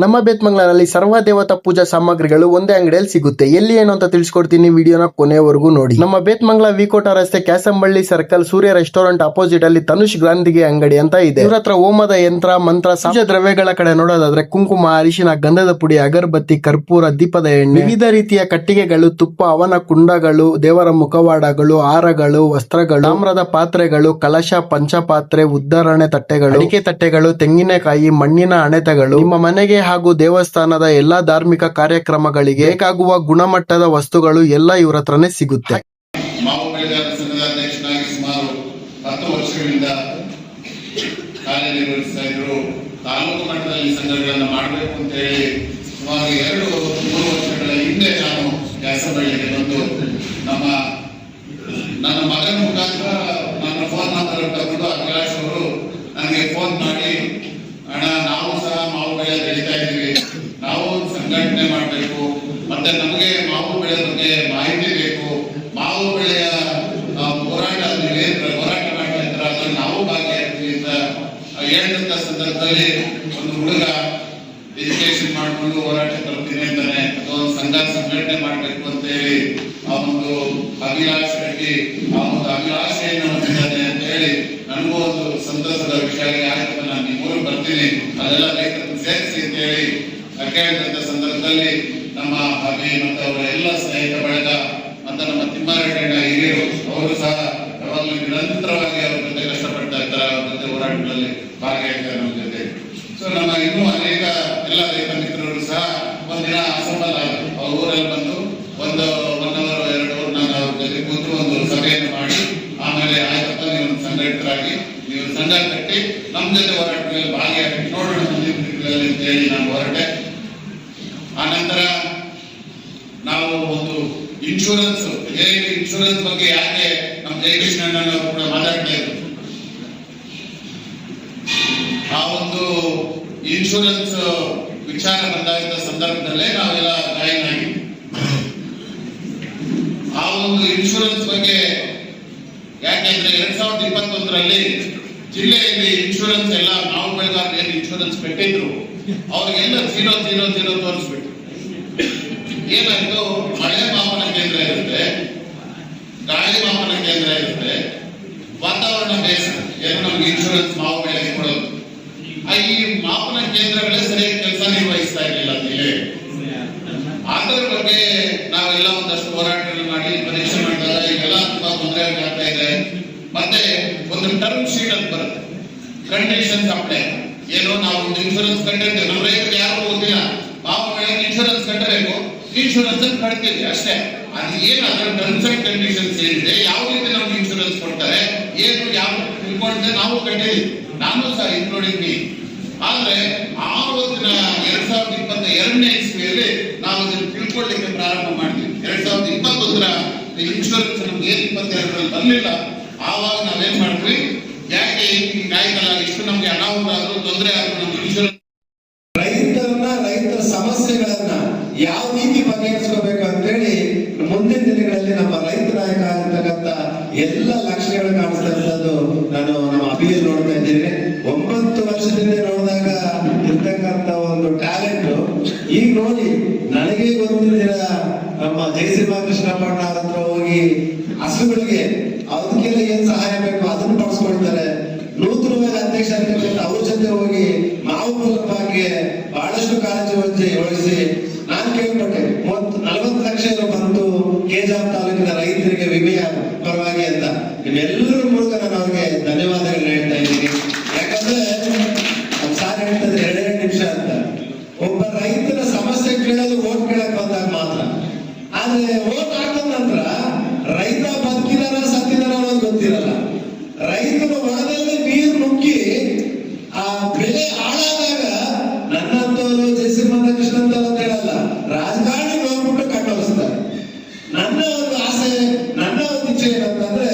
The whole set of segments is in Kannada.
ನಮ್ಮ ಬೇತ್ಮಂಗ್ಲನಲ್ಲಿ ಸರ್ವ ದೇವತಾ ಪೂಜಾ ಸಾಮಗ್ರಿಗಳು ಒಂದೇ ಅಂಗಡಿಯಲ್ಲಿ ಸಿಗುತ್ತೆ. ಎಲ್ಲಿ ಏನು ಅಂತ ತಿಳಿಸ್ಕೊಡ್ತೀನಿ ವಿಡಿಯೋನ ಕೊನೆವರೆಗೂ ನೋಡಿ. ನಮ್ಮ ಬೇತ್ಮಂಗ್ಲ ವಿಕೋಟ ರಸ್ತೆ Kyasamballi circle Surya restaurant opposite ಅಲ್ಲಿ ತನುಷ್ ಗ್ರಾಂಧಿಗೆ ಅಂಗಡಿ ಅಂತ ಇದೆ. ಇವ್ರ ಹತ್ರ ಹೋಮದ ಯಂತ್ರ, ಮಂತ್ರ ಸಹಜ ದ್ರವ್ಯಗಳ ಕಡೆ ನೋಡೋದಾದ್ರೆ ಕುಂಕುಮ, ಅರಿಶಿನ, ಗಂಧದ ಪುಡಿ, ಅಗರಬತ್ತಿ, ಕರ್ಪೂರ, ದೀಪದ ಎಣ್ಣೆ. ವಿವಿಧ ರೀತಿಯ ಕಟ್ಟಿಗೆಗಳು, ತುಪ್ಪ, ಅವನ ಕುಂಡಗಳು, ದೇವರ ಮುಖವಾಡಗಳು, ಹಾರಗಳು, ವಸ್ತ್ರಗಳು, ತಾಮ್ರದ ಪಾತ್ರೆಗಳು, ಕಲಶ, ಪಂಚಪಾತ್ರೆ ಉದ್ದರಣೆ ತಟ್ಟೆಗಳು, ಅಡಿಕೆ ತಟ್ಟೆಗಳು, ತೆಂಗಿನಕಾಯಿ, ಮಣ್ಣಿನ ಅಣೆತಗಳು. ನಿಮ್ಮ ಮನೆಗೆ ಹಾಗೂ ದೇವಸ್ಥಾನದ ಎಲ್ಲಾ ಧಾರ್ಮಿಕ ಕಾರ್ಯಕ್ರಮಗಳಿಗೆ ಬೇಕಾಗುವ ಗುಣಮಟ್ಟದ ವಸ್ತುಗಳು ಎಲ್ಲ ಇವ್ರ ಹತ್ರನೇ ಸಿಗುತ್ತೆ. ತಾಲೂಕು ಮಟ್ಟದಲ್ಲಿ ಸಂಘಗಳನ್ನು ಮಾಡಬೇಕು ಅಂತ ಹೇಳಿ ಸುಮಾರು ಎರಡು ಮೂರು ವರ್ಷಗಳ ಹಿಂದೆ ನಾನು ವ್ಯಾಸಬಳ್ಳಿಗೆ ಬಂದು ನಮ್ಮ ನನ್ನ ಮಗನ ಮುಖಾಂತರ ನನ್ನ ಫೋನ್ ನಂಬರ್ ತಗೊಂಡು ಅವರು ನನಗೆ ಫೋನ್ ಮಾಡಿ, ಅಣ್ಣ, ನಾವು ಬೆಳೀತಾ ಇದ್ದೀವಿ ನಾವು ಸಂಘಟನೆ ಮಾಡಬೇಕು. ಮತ್ತೆ ನಮಗೆ ಮಾವು ಬೆಳೆ ಬಗ್ಗೆ ಮಾಹಿತಿ ಬೇಕು. ಮಾವು ಬೆಳೆಯ ಹೋರಾಟ ಹೋರಾಟ ಮಾಡ್ತಾ ಅದನ್ನು ನಾವು ಭಾಗಿಯಾಗ್ತೀವಿ ಅಂತ ಹೇಳಿದಂತ ಸಂದರ್ಭದಲ್ಲಿ ಒಂದು ಹುಡುಗ ಎಜುಕೇಶನ್ ಮಾಡ್ಕೊಂಡು ಹೋರಾಟ ತರ್ತೀನಿ ಅಂತಾನೆ ಅಥವಾ ಒಂದು ಸಂಘ ಸಂಘಟನೆ ಮಾಡ್ಬೇಕು ಅಂತ ಹೇಳಿ ಆ ಒಂದು ಅಭಿಲಾಷ್ ರೆಡ್ಡಿ ಆ ಒಂದು ಅಭಿಲಾಷೆಯನ್ನು ಹೊಂದಿದ್ದಾನೆ ಅಂತ ಹೇಳಿ ನನಗೂ ಒಂದು ಸಂತಸದ ವಿಷಯ ಆಯ್ತು ನಾನು ನಿಮ್ಮ ಊರಿಗೆ ಬರ್ತೀನಿ ಅದೆಲ್ಲ ರೈತರನ್ನು ಸೇರಿಸಿ ಅಂತ ಹೇಳಿ ಕೇಳಿದಂತ ಸಂದರ್ಭದಲ್ಲಿ ನಮ್ಮ ಅಭಿ ಮತ್ತು ಅವರ ಎಲ್ಲ ಸ್ನೇಹಿತ ಬಳಗ ಮತ್ತು ನಮ್ಮ ತಿಮ್ಮಾರೆಡ್ಡಿ ಹಿರಿಯರು ಅವರು ಸಹ ಯಾವಾಗಲೂ ನಿರಂತರವಾಗಿ ಅವ್ರ ಜೊತೆ ಕಷ್ಟಪಡ್ತಾ ಇರ್ತಾರೆ ಅವ್ರ ಜೊತೆ ಹೋರಾಟಗಳಲ್ಲಿ ಭಾಗಿಯಾಗ್ತಾರೆ ನಮ್ಮ ಜೊತೆ ಸೊ ನಮ್ಮ ಇನ್ನೂ ಅನೇಕ ಎಲ್ಲ ರೈತ ಮಿತ್ರರು ಸಹ ಒಂದಿನ ಅಸಂಬಲ್ ಆದ್ರು ಅವ್ರ ಊರಲ್ಲಿ ಬಂದು ಒಂದು ಒನ್ ಅವರ್ ಎರಡು ಅವರ್ ನಾನು ಅವ್ರ ಜೊತೆ ಕೂತು ಒಂದು ಸಭೆಯನ್ನು ಮಾಡಿ ಆಮೇಲೆ ಆಯ್ತಪ್ಪ ನೀವು ಒಂದು ಸಂಘಟಿತರಾಗಿ ನೀವು ಸಂಘ ಕಟ್ಟಿ ನಮ್ಮ ಜೊತೆ ಹೋರಾಟದಲ್ಲಿ ಭಾಗಿಯಾಗಿ ನೋಡೋಣ ಮುಂದಿನ ದಿನಗಳಲ್ಲಿ ಅಂತ ಹೇಳಿ ನಾನು ಹೊರಟೆ ಆನಂತರ ನಾವು ಒಂದು ಇನ್ಶೂರೆನ್ಸ್ ಹೇಗೆ ಇನ್ಶೂರೆನ್ಸ್ ಬಗ್ಗೆ ಯಾಕೆ ನಮ್ಮ ಜಯಕೃಷ್ಣಣ್ಣನವರು ಕೂಡ ಮಾತಾಡ್ತಾ ಇದ್ರು ಆ ಒಂದು ಇನ್ಶೂರೆನ್ಸ್ ವಿಚಾರ ಬಂದಾಗ ಸಂದರ್ಭದಲ್ಲೇ ನಾವೆಲ್ಲ ಜಾಯಿನ್ ಆಗಿ ಆ ಇನ್ಶೂರೆನ್ಸ್ ಬಗ್ಗೆ ಯಾಕೆಂದ್ರೆ ಎರಡ್ ಸಾವಿರದ ಇಪ್ಪತ್ತೊಂದರಲ್ಲಿ ಜಿಲ್ಲೆಯಲ್ಲಿ ಇನ್ಶೂರೆನ್ಸ್ ಎಲ್ಲ ನಾವು ಬೆಳೆಗಾರರು ಏನು ಇನ್ಶೂರೆನ್ಸ್ ಕಟ್ಟಿದ್ರು, ಅವ್ರಿಗೆಲ್ಲ ಜೀರೋ ಜೀರೋ ಜೀರೋ ತೋರಿಸ್ಬಿಟ್ಟು ಏನಾಯ್ತು? ಮಳೆ ಮಾಪನ ಕೇಂದ್ರ ಇರುತ್ತೆ. ಗಾಳಿ ಮಾಪನ ಕೇಂದ್ರ ಇರುತ್ತೆ. ವಾತಾವರಣ ಬೇಸ್ ಏನು ನಮ್ಗೆ ಇನ್ಶೂರೆನ್ಸ್ ಮಾವು ಬೆಳೆಗೆ ಕೊಡೋದು. ಈ ಮಾಪನ ಕೇಂದ್ರಗಳೇ ಸರಿಯಾಗಿ ಕೆಲಸ ನಿರ್ವಹಿಸ್ತಾ ಇರಲಿಲ್ಲ ಜಿಲ್ಲೆ ಅದರ ಬಗ್ಗೆ ನಾವೆಲ್ಲ ಒಂದಷ್ಟು ಹೋರಾಟಗಳು ಮಾಡಿ ಪರೀಕ್ಷೆ ಮಾಡಿದಾಗ ಈಗೆಲ್ಲ ತುಂಬಾ ತೊಂದರೆ ಆಗ್ತಾ ಇದೆ ಮತ್ತೆ ಒಂದು ಟರ್ಮ್ ಶೀಟ್ ಅಂತ ಬರುತ್ತೆ. ಕಂಡೀಷನ್ಸ್ ಅಪ್ಲೈ ಏನು ನಾವು ಒಂದು ಇನ್ಶೂರೆನ್ಸ್ ಕಟ್ಟಿರ್ತೀವಿ. ನಮ್ಮ ರೈತರು ಯಾರು ಓದಿಲ್ಲ ಪಾಪ ಇನ್ಶೂರೆನ್ಸ್ ಕಟ್ಟಬೇಕು. ಇನ್ಶೂರೆನ್ಸ್ ಕಟ್ತೀವಿ ಅಷ್ಟೇ. ಅದು ಏನು ಅದರ ಟರ್ಮ್ಸ್ ಅಂಡ್ ಕಂಡೀಷನ್ಸ್ ಏನಿದೆ? ಯಾವ ರೀತಿ ನಮ್ಗೆ ಇನ್ಶೂರೆನ್ಸ್ ಕೊಡ್ತಾರೆ? ಏನು, ಯಾವ ತಿಳ್ಕೊಂಡ್ರೆ ನಾವು ಕಟ್ಟಿದ್ವಿ ನಾನು ಸಹ ಇನ್ಕ್ಲೂಡಿಂಗ್ ಮೀ ಆದ್ರೆ ಆವತ್ತಿನ ಎರಡ್ ಸಾವಿರದ ಇಪ್ಪತ್ತ ಎರಡನೇ ಇಸ್ವಿಯಲ್ಲಿ ನಾವು ಇದನ್ನು ತಿಳ್ಕೊಳ್ಳಿಕ್ಕೆ ಪ್ರಾರಂಭ ಮಾಡ್ತೀವಿ. ಎರಡ್ ಸಾವಿರದ ಇಪ್ಪತ್ತೊಂದರ ಇನ್ಶೂರೆನ್ಸ್ ನಮ್ಗೆ ಏನು ಇಪ್ಪತ್ತೆರಡರಲ್ಲಿ ಬರಲಿಲ್ಲ? ಆವಾಗ ನಾವೇನ್ ಮಾಡ್ತೀವಿ? ಯಾಕೆ ಈ ಇಷ್ಟು ನಮ್ಗೆ ಅನಾಹುತ ಆದ್ರೂ ತೊಂದರೆ ಆದ್ರೂ ರೈತರನ್ನ ರೈತರ ಸಮಸ್ಯೆಗಳನ್ನ ಯಾವ ರೀತಿ ಬಗೆಹರಿಸ್ಕೋಬೇಕು ಅಂತೇಳಿ ಮುಂದಿನ ದಿನಗಳಲ್ಲಿ ನಮ್ಮ ರೈತ ನಾಯಕ ಆಗಿರ್ತಕ್ಕಂಥ ಎಲ್ಲ ಲಕ್ಷಣಗಳು ಕಾಣಿಸ್ತಾ ಇರೋದು ನಾನು ನಮ್ಮ ಅಭಿಯಲ್ಲಿ ನೋಡ್ತಾ ಇದ್ದೇನೆ. ಒಂಬತ್ತು ವರ್ಷದಿಂದ ನೋಡಿದಾಗ ಇರ್ತಕ್ಕಂಥ ಒಂದು ಟ್ಯಾಲೆಂಟ್ ಈಗ ನೋಡಿ, ನನಗೆ ಗೊತ್ತಿರಲಿಲ್ಲ ನಮ್ಮ ಜಯಸಿಂಹ ಕೃಷ್ಣ ಹತ್ರ ಹೋಗಿ ಹಸುಗಳಿಗೆ ಅದಕ್ಕೆಲ್ಲ ಏನ್ ಸಹಾಯ ಬೇಕು? ಅದನ್ನು ಪಡಿಸ್ಕೊಳ್ತಾರೆ. ನೂತನವಾಗಿ ಅಧ್ಯಕ್ಷ ಅವ್ರ ಜೊತೆ ಹೋಗಿ ಮೂಲ ಬಗ್ಗೆ ಬಹಳಷ್ಟು ಕಾಳಜಿ ವಹಿಸಿ ನಾನು ಕೇಳ್ಪಟ್ಟೆ ಮೂವತ್ ನಲವತ್ತು ಲಕ್ಷ ಬಂತು ಕೆಜಾಪ್ ತಾಲೂಕಿನ ರೈತರಿಗೆ ವಿಮೆಯ ಪರವಾಗಿ ಅಂತ ನಿಮ್ಮೆಲ್ಲರ ಮೂಲಕ ನಾನು ಅವ್ರಿಗೆ ಧನ್ಯವಾದಗಳನ್ನ ಹೇಳ್ತಾ ಇದ್ದೀನಿ ಯಾಕಂದ್ರೆ ನಮ್ ಸಾರ್ ಹೇಳ್ತದೆ ಎರಡೆರಡು ನಿಮಿಷ ಅಂತ ಒಬ್ಬ ರೈತನ ಸಮಸ್ಯೆ ಕೇಳಲು ಓಟ್ ಕೇಳಕ್ ಬಂದಾಗ ಮಾತ್ರ ಆದ್ರೆ ಓಟ್ ಹಾಕಿದ ನಂತರ ರೈತ ಬದುಕಿದಾರ ಸತ್ತಿದಾರ ಅನ್ನೋದು ಗೊತ್ತಿರಲ್ಲ ರೈತನ ಹೊಲದಲ್ಲಿ ನೀರು ನುಗ್ಗಿ ಆ ಬೆಳೆ ಹಾಳಾದಾಗ ನನ್ನಂತವರು ಜಯಸಿಂಹ ಕೃಷ್ಣ ಅಂತ ಹೇಳಲ್ಲ ರಾಜಕಾರಣಿ ಹೋಗ್ಬಿಟ್ಟು ಕಟ್ಟೋಸ್ತಾರೆ ನನ್ನ ಒಂದು ಆಸೆ ನನ್ನ ಒಂದು ಇಚ್ಛೆ ಏನಂತಂದ್ರೆ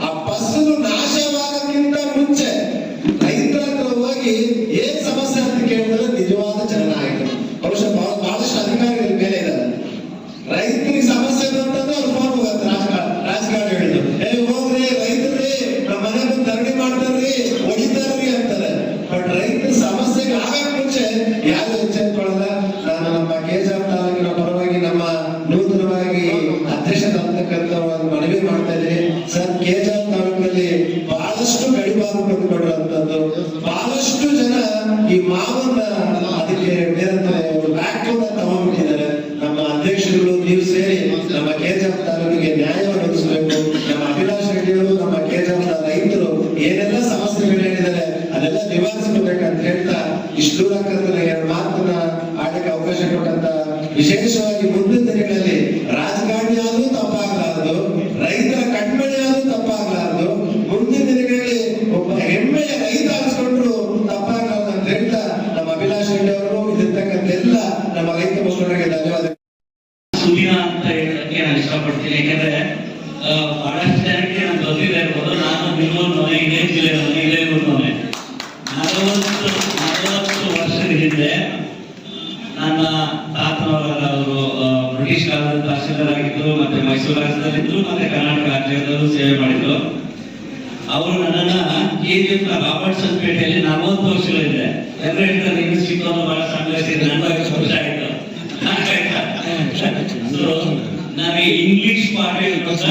ಆ ಫಸಲು ನಾಶವಾಗಕ್ಕಿಂತ ಮುಂಚೆ ರೈತರ ಹತ್ರ ಎರಡು ಮಾತನ್ನ ಆಡಕ್ಕೆ ಅವಕಾಶ ಕೊಟ್ಟಂತ ವಿಶೇಷವಾಗಿ ಮುಂದಿನ ದಿನಗಳಲ್ಲಿ ನನಗೆ ಇಂಗ್ಲಿಷ್ ಪಾಠ ಹೇಳ್ಕೊಟ್ಟ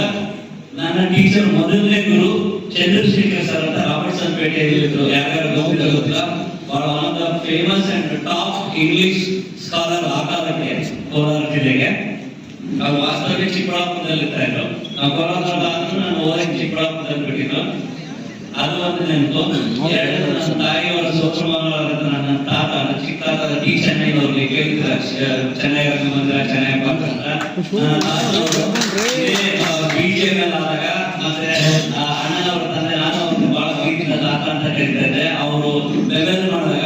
ನನ್ನ ಟೀಚರ್ ಮೊದಲನೇ ಗುರು ಚಂದ್ರಶೇಖರ್ ಸರ್ ಅಂತ ರಾಬರ್ಟ್ಸನ್ ಪೇಟೆಯಲ್ಲಿ ಇದ್ರು. ಯಾರ್ಯಾರು ಗೊತ್ತಿಲ್ಲ ಗೊತ್ತಿಲ್ಲ. ಬಹಳ one the famous and top English scholar ಆ ಕಾಲಕ್ಕೆ ಕೋಲಾರ ಜಿಲ್ಲೆಗೆ. ಅವ್ರು ವಾಸ್ತವ್ಯ ಚಿಕ್ಕಬಳ್ಳಾಪುರದಲ್ಲಿ ಇರ್ತಾ ಇದ್ರು. ನಾವು ಕೋಲಾರದ ಆದ್ರೂ ನಾನು ಓದಕ್ಕೆ ಚಿಕ್ಕಬಳ್ಳಾಪುರದಲ್ಲಿ ಬಿಟ್ಟಿದ್ದು. ಅದು ಒಂದು ನೆನಪು. ಎರಡು ನನ್ನ ತಾಯಿಯವರ ಸೋತ್ರಮಂಗಲ ನನ್ನ ತಾತ ಚಿಕ್ಕ ತಾತ ಟಿ ಚೆನ್ನೈನವ್ರಿಗೆ ಕೇಳಿದ್ರ ಚೆನ್ನೈ ಮಂದಿರ ಚೆನ್ನೈ ಪಾರ್ಕ್ ಆದಾಗ ಮತ್ತೆ ಅಣ್ಣನವರ ತಂದೆ ನಾನು ಬಹಳ ಪ್ರೀತಿಯಿಂದ ಸಾಕ ಅಂತ ಹೇಳ್ತಾ ಇದ್ದೆ ಅವರು ಬೆಂಗಳೂರು ಮಾಡಿದಾಗ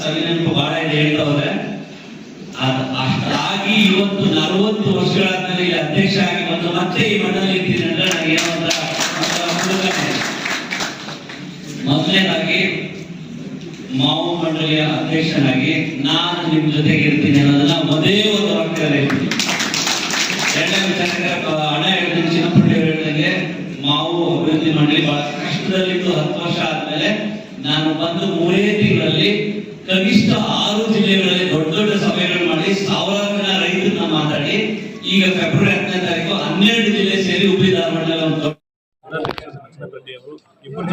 ಸವಿ ನೆನಪು ಬಹಳ ಇದೆ ಹೇಳ್ತವ್ರೆ. ಅಷ್ಟಾಗಿ ಇವತ್ತು ನಲವತ್ತು ವರ್ಷಗಳಾದ್ಮೇಲೆ ಇಲ್ಲಿ ಅಧ್ಯಕ್ಷ ಆಗಿ ಬಂದು ಮತ್ತೆ ಈ ಮಣ್ಣಲ್ಲಿ ಇದ್ದೀನಿ ಅಂದ್ರೆ ನನಗೆ ಮೊದಲನೇದಾಗಿ ಮಾವು ಮಂಡಳಿಯ ಅಧ್ಯಕ್ಷನಾಗಿ ಕಷ್ಟದಲ್ಲಿದ್ದು ಹತ್ತು ವರ್ಷ ಆದ್ಮೇಲೆ ನಾನು ಬಂದು ಮೂರೇ ತಿಂಗಳಲ್ಲಿ ಕನಿಷ್ಠ ಆರು ಜಿಲ್ಲೆಗಳಲ್ಲಿ ದೊಡ್ಡ ದೊಡ್ಡ ಸಭೆಗಳು ಮಾಡಿ ಸಾವಿರಾರು ಜನ ರೈತರನ್ನ ಮಾತಾಡಿ ಈಗ ಫೆಬ್ರವರಿ ಹತ್ತನೇ ತಾರೀಕು ಹನ್ನೆರಡು ಜಿಲ್ಲೆ ಸೇರಿ ಹುಬ್ಳಿ ಧಾರವಾಡದಲ್ಲಿ ಒಂದು ದೊಡ್ಡ ರೆಡ್ಡಿ ಅವರು ಇಬ್ಬರ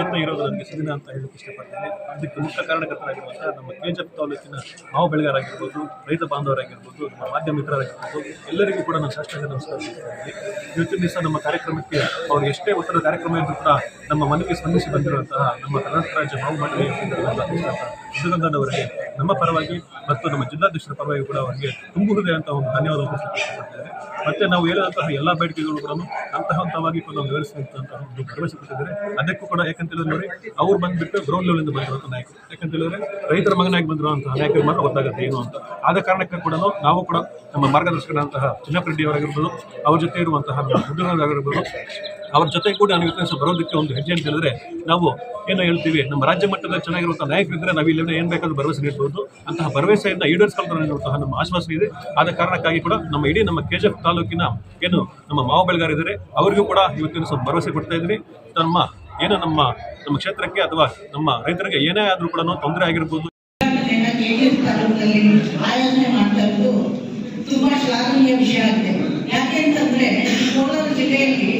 ಇರೋದು ಸುದಿನ ಅಂತ ಹೇಳಕ್ಕೆ ಇಷ್ಟಪಡ್ತೇನೆ ಅದಕ್ಕೆ ಮುಖ್ಯ ಕಾರಣಕರ್ತರಾಗಿರುವಂತಹ ನಮ್ಮ ಕೆಜಪ್ ತಾಲೂಕಿನ ಮಾವು ಬೆಳೆಗಾರರಾಗಿರ್ಬೋದು, ರೈತ ಬಾಂಧವರಾಗಿರ್ಬೋದು, ನಮ್ಮ ಮಾಧ್ಯಮ ಮಿತ್ರರಾಗಿರ್ಬೋದು, ಎಲ್ಲರಿಗೂ ಕೂಡ ನಾನು ಸಾಷ್ಟಾಂಗ ನಮಸ್ಕಾರ. ಇವತ್ತಿನ ದಿವಸ ನಮ್ಮ ಕಾರ್ಯಕ್ರಮಕ್ಕೆ ಅವರು ಎಷ್ಟೇ ಒತ್ತಡ ಕಾರ್ಯಕ್ರಮ ಇದ್ದರೂ ಕೂಡ ನಮ್ಮ ಮನೆಗೆ ಸ್ಪಂದಿಸಿ ಬಂದಿರುವಂತಹ ನಮ್ಮ ಕರ್ನಾಟಕ ರಾಜ್ಯ ಮಾವು ಮಂಡಳಿಯ ಸಿದ್ಧಗಂಧನವರಿಗೆ ನಮ್ಮ ಪರವಾಗಿ ಮತ್ತು ನಮ್ಮ ಜಿಲ್ಲಾಧ್ಯಕ್ಷರ ಪರವಾಗಿ ಕೂಡ ಅವರಿಗೆ ತುಂಬು ಹೃದಯ ಅಂತ ಒಂದು ಧನ್ಯವಾದ ಇಷ್ಟಪಡ್ತೇನೆ ಮತ್ತೆ ನಾವು ಹೇಳಿದಂತಹ ಎಲ್ಲ ಬೇಡಿಕೆಗಳು ಕೂಡ ಹಂತ ಹಂತವಾಗಿ ಕೂಡ ನಾವು ವಿವರಿಸುವಂತಹ ಒಂದು ಭರವಸೆ ಕೊಟ್ಟಿದ್ದಾರೆ ಅದಕ್ಕೂ ಕೂಡ ಯಾಕಂತ ಹೇಳಿದ್ರೆ ನೋಡಿ, ಅವ್ರು ಬಂದ್ಬಿಟ್ಟು ಗ್ರೌಂಡ್ ಲೆವೆಲ್ ಇಂದ ಬಂದಿರುವಂತಹ ನಾಯಕರು. ಯಾಕಂತ ಹೇಳಿದ್ರೆ ರೈತರ ಮಗನಾಗಿ ಬಂದಿರುವಂತಹ ನಾಯಕರು ಮಾತ್ರ ಗೊತ್ತಾಗುತ್ತೆ ಏನು ಅಂತ. ಆದ ಕಾರಣಕ್ಕೆ ಕೂಡ ನಾವು ಕೂಡ ನಮ್ಮ ಮಾರ್ಗದರ್ಶಕರಾದಂತಹ ಚಿನ್ನಪ್ರೆಡ್ಡಿ ಅವರಾಗಿರ್ಬೋದು, ಅವ್ರ ಜೊತೆ ಇರುವಂತಹ ಮುದ್ದುಗಳಾಗಿರ್ಬೋದು ಅವ್ರ ಜೊತೆ ಕೂಡ ನಾನು ಇವತ್ತಿನ ಬರೋದಕ್ಕೆ ಒಂದು ಹೆಜ್ಜೆ ಅಂತ ಹೇಳಿದ್ರೆ ನಾವು ಏನೋ ಹೇಳ್ತೀವಿ, ನಮ್ಮ ರಾಜ್ಯ ಮಟ್ಟದಲ್ಲಿ ಚೆನ್ನಾಗಿರುವಂತಹ ನಾಯಕರಿದ್ದರೆ ನಾವು ಇಲ್ಲಿ ಏನು ಬೇಕಾದ್ರೂ ಭರವಸೆ ನೀಡಬಹುದು ಅಂತಹ ಭರವಸೆಯಿಂದ ಈಡೇರಿಸಿಕೊಳ್ಳುವಂತಹ ನಮ್ಮ ಆಶ್ವಾಸನೆ ಇದೆ. ಆದ ಕಾರಣಕ್ಕಾಗಿ ಕೂಡ ನಮ್ಮ ಇಡೀ ನಮ್ಮ ಕೆಜೆಫ್ ತಾಲೂಕಿನ ಏನು ನಮ್ಮ ಮಾವ ಬೆಳೆಗಾರಿದ್ದಾರೆ ಅವರಿಗೂ ಕೂಡ ಇವತ್ತಿನ ಸ್ವಲ್ಪ ಭರವಸೆ ಕೊಡ್ತಾ ಇದ್ದೀನಿ. ನಮ್ಮ ಏನು ನಮ್ಮ ನಮ್ಮ ಕ್ಷೇತ್ರಕ್ಕೆ ಅಥವಾ ನಮ್ಮ ರೈತರಿಗೆ ಏನೇ ಆದರೂ ಕೂಡ ತೊಂದರೆ ಆಗಿರ್ಬೋದು. ತುಂಬಾ ಶ್ಲಾಘನೀಯ ವಿಷಯ ಆಗಿದೆ. ಯಾಕೆ ಅಂತಂದ್ರೆ ಕೋಲಾರ ಜಿಲ್ಲೆಯಲ್ಲಿ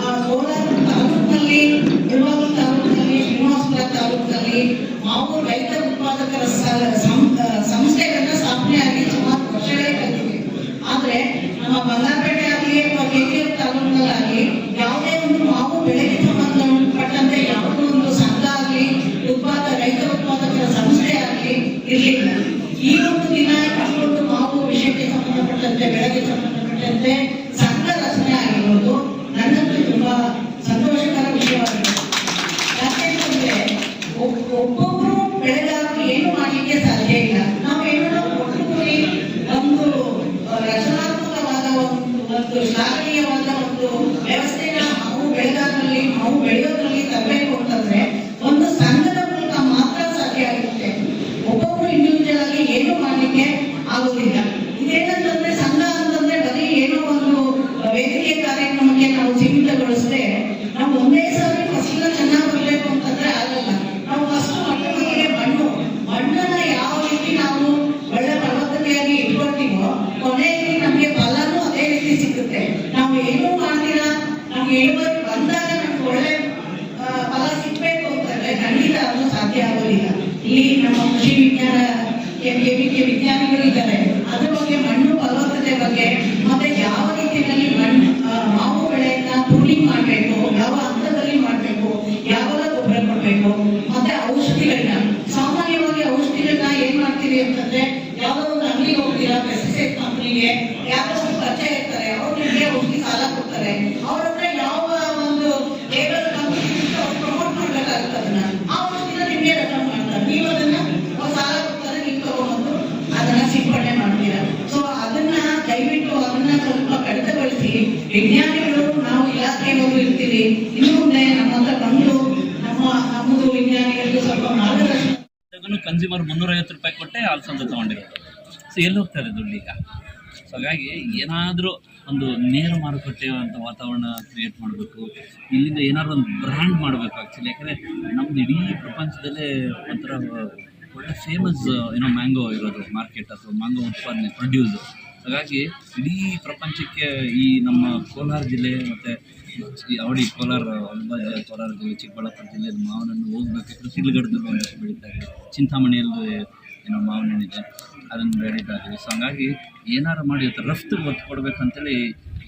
ಆ, ಕೋಲಾರ ತಾಲೂಕಿನಲ್ಲಿ ಮುಳಬಾಗಿಲು ತಾಲೂಕಿನಲ್ಲಿ ಶ್ರೀನಿವಾಸಪುರ ತಾಲೂಕಿನಲ್ಲಿ ಮಾವು ರೈತ ಉತ್ಪಾದಕರ ಆಗೋದಿಲ್ಲ ಇದೇನಂತಂದ್ರೆ ಯಾರೋ ಒಂದು ಪರಿಚಯ ಇರ್ತಾರೆ, ಅವ್ರು ನಿಮಗೆ ಹೋಗಿ ಸಾಲ ಕೊಡ್ತಾರೆ. ಅವ್ರ ಹತ್ರ ಯಾವ ಒಂದು ಲೇಬಲ್ ಕಂಪನಿ ಪ್ರಮೋಟ್ ಮಾಡ್ಬೇಕಾಗುತ್ತೆ ಅದನ್ನ. ಆ ಔಷಧಿನ ನಿಮಗೆ ರೆಫರ್ ಮಾಡ್ತಾರೆ. ನೀವು ಅದನ್ನ ಅವ್ರು ಸಾಲ ಕೊಡ್ತಾರೆ, ನೀವು ತಗೊಂಡ್ಬಂದು ಅದನ್ನ ಸಿಂಪಡಣೆ ಮಾಡ್ತೀರಾ. ಸೊ ಅದನ್ನ ದಯವಿಟ್ಟು ಅದನ್ನ ಸ್ವಲ್ಪ ಕಡಿತಗೊಳಿಸಿ. ವಿಜ್ಞಾನಿಗಳು, ನಾವು ಇಲಾಖೆಯವರು ಇರ್ತೀವಿ. ಇನ್ನು ಮುಂದೆ ನಮ್ಮ ಹತ್ರ ಬಂದು ನಮ್ಮ, ನಮ್ಮದು ವಿಜ್ಞಾನಿಗಳಿಗೆ ಸ್ವಲ್ಪ ಮಾರ್ಗದರ್ಶನ ಕನ್ಸ್ಯೂಮರ್ ಮುನ್ನೂರೈವತ್ತು ರೂಪಾಯಿ ಕೊಟ್ಟೆ ಅಲಸಂದೆ ತಗೊಂಡಿರೋದು. ಸೊ ಎಲ್ಲಿ ಹೋಗ್ತಾರೆ ದುಡ್ಡು ಈಗ? ಸೊ ಹಾಗಾಗಿ ಏನಾದರೂ ಒಂದು ನೇರ ಮಾರುಕಟ್ಟೆ ಅಂತ ವಾತಾವರಣ ಕ್ರಿಯೇಟ್ ಮಾಡಬೇಕು, ಇಲ್ಲಿಂದ ಏನಾದರೂ ಒಂದು ಬ್ರ್ಯಾಂಡ್ ಮಾಡಬೇಕು ಆ್ಯಕ್ಚುಲಿ ಯಾಕಂದರೆ ನಮ್ದು ಇಡೀ ಪ್ರಪಂಚದಲ್ಲೇ ಒಂಥರ, ಒಳ್ಳೆ ಫೇಮಸ್ ಏನೋ ಮ್ಯಾಂಗೋ ಇರೋದು ಮಾರ್ಕೆಟ್ ಅಥವಾ ಮ್ಯಾಂಗೋ ಉತ್ಪಾದನೆ ಪ್ರೊಡ್ಯೂಸ್ ಹಾಗಾಗಿ ಇಡೀ ಪ್ರಪಂಚಕ್ಕೆ ಈ ನಮ್ಮ ಕೋಲಾರ ಜಿಲ್ಲೆ ಮತ್ತು ಈ ಅವಳಿ ಕೋಲಾರ ಕೋಲಾರ ಜಿಲ್ಲೆ, ಚಿಕ್ಕಬಳ್ಳಾಪುರ ಜಿಲ್ಲೆ ಮಾವನನ್ನು ಹೋಗ್ಬೇಕಾದ್ರೆ ಸಿಲ್ಗಡದಲ್ಲಿ ಬೆಳೀತಾರೆ ಚಿಂತಾಮಣಿಯಲ್ಲಿ ಏನೋ ಮಾವಿನ ಹಣ್ಣಿದೆ ಅದನ್ನು ಬೆಳೀತಾ ಇದ್ದೀವಿ ಸೊ ಹಂಗಾಗಿ ಏನಾರು ಮಾಡಿ ಇವತ್ತು ರಫ್ತಿಗೆ ಒತ್ತು ಕೊಡಬೇಕಂತೇಳಿ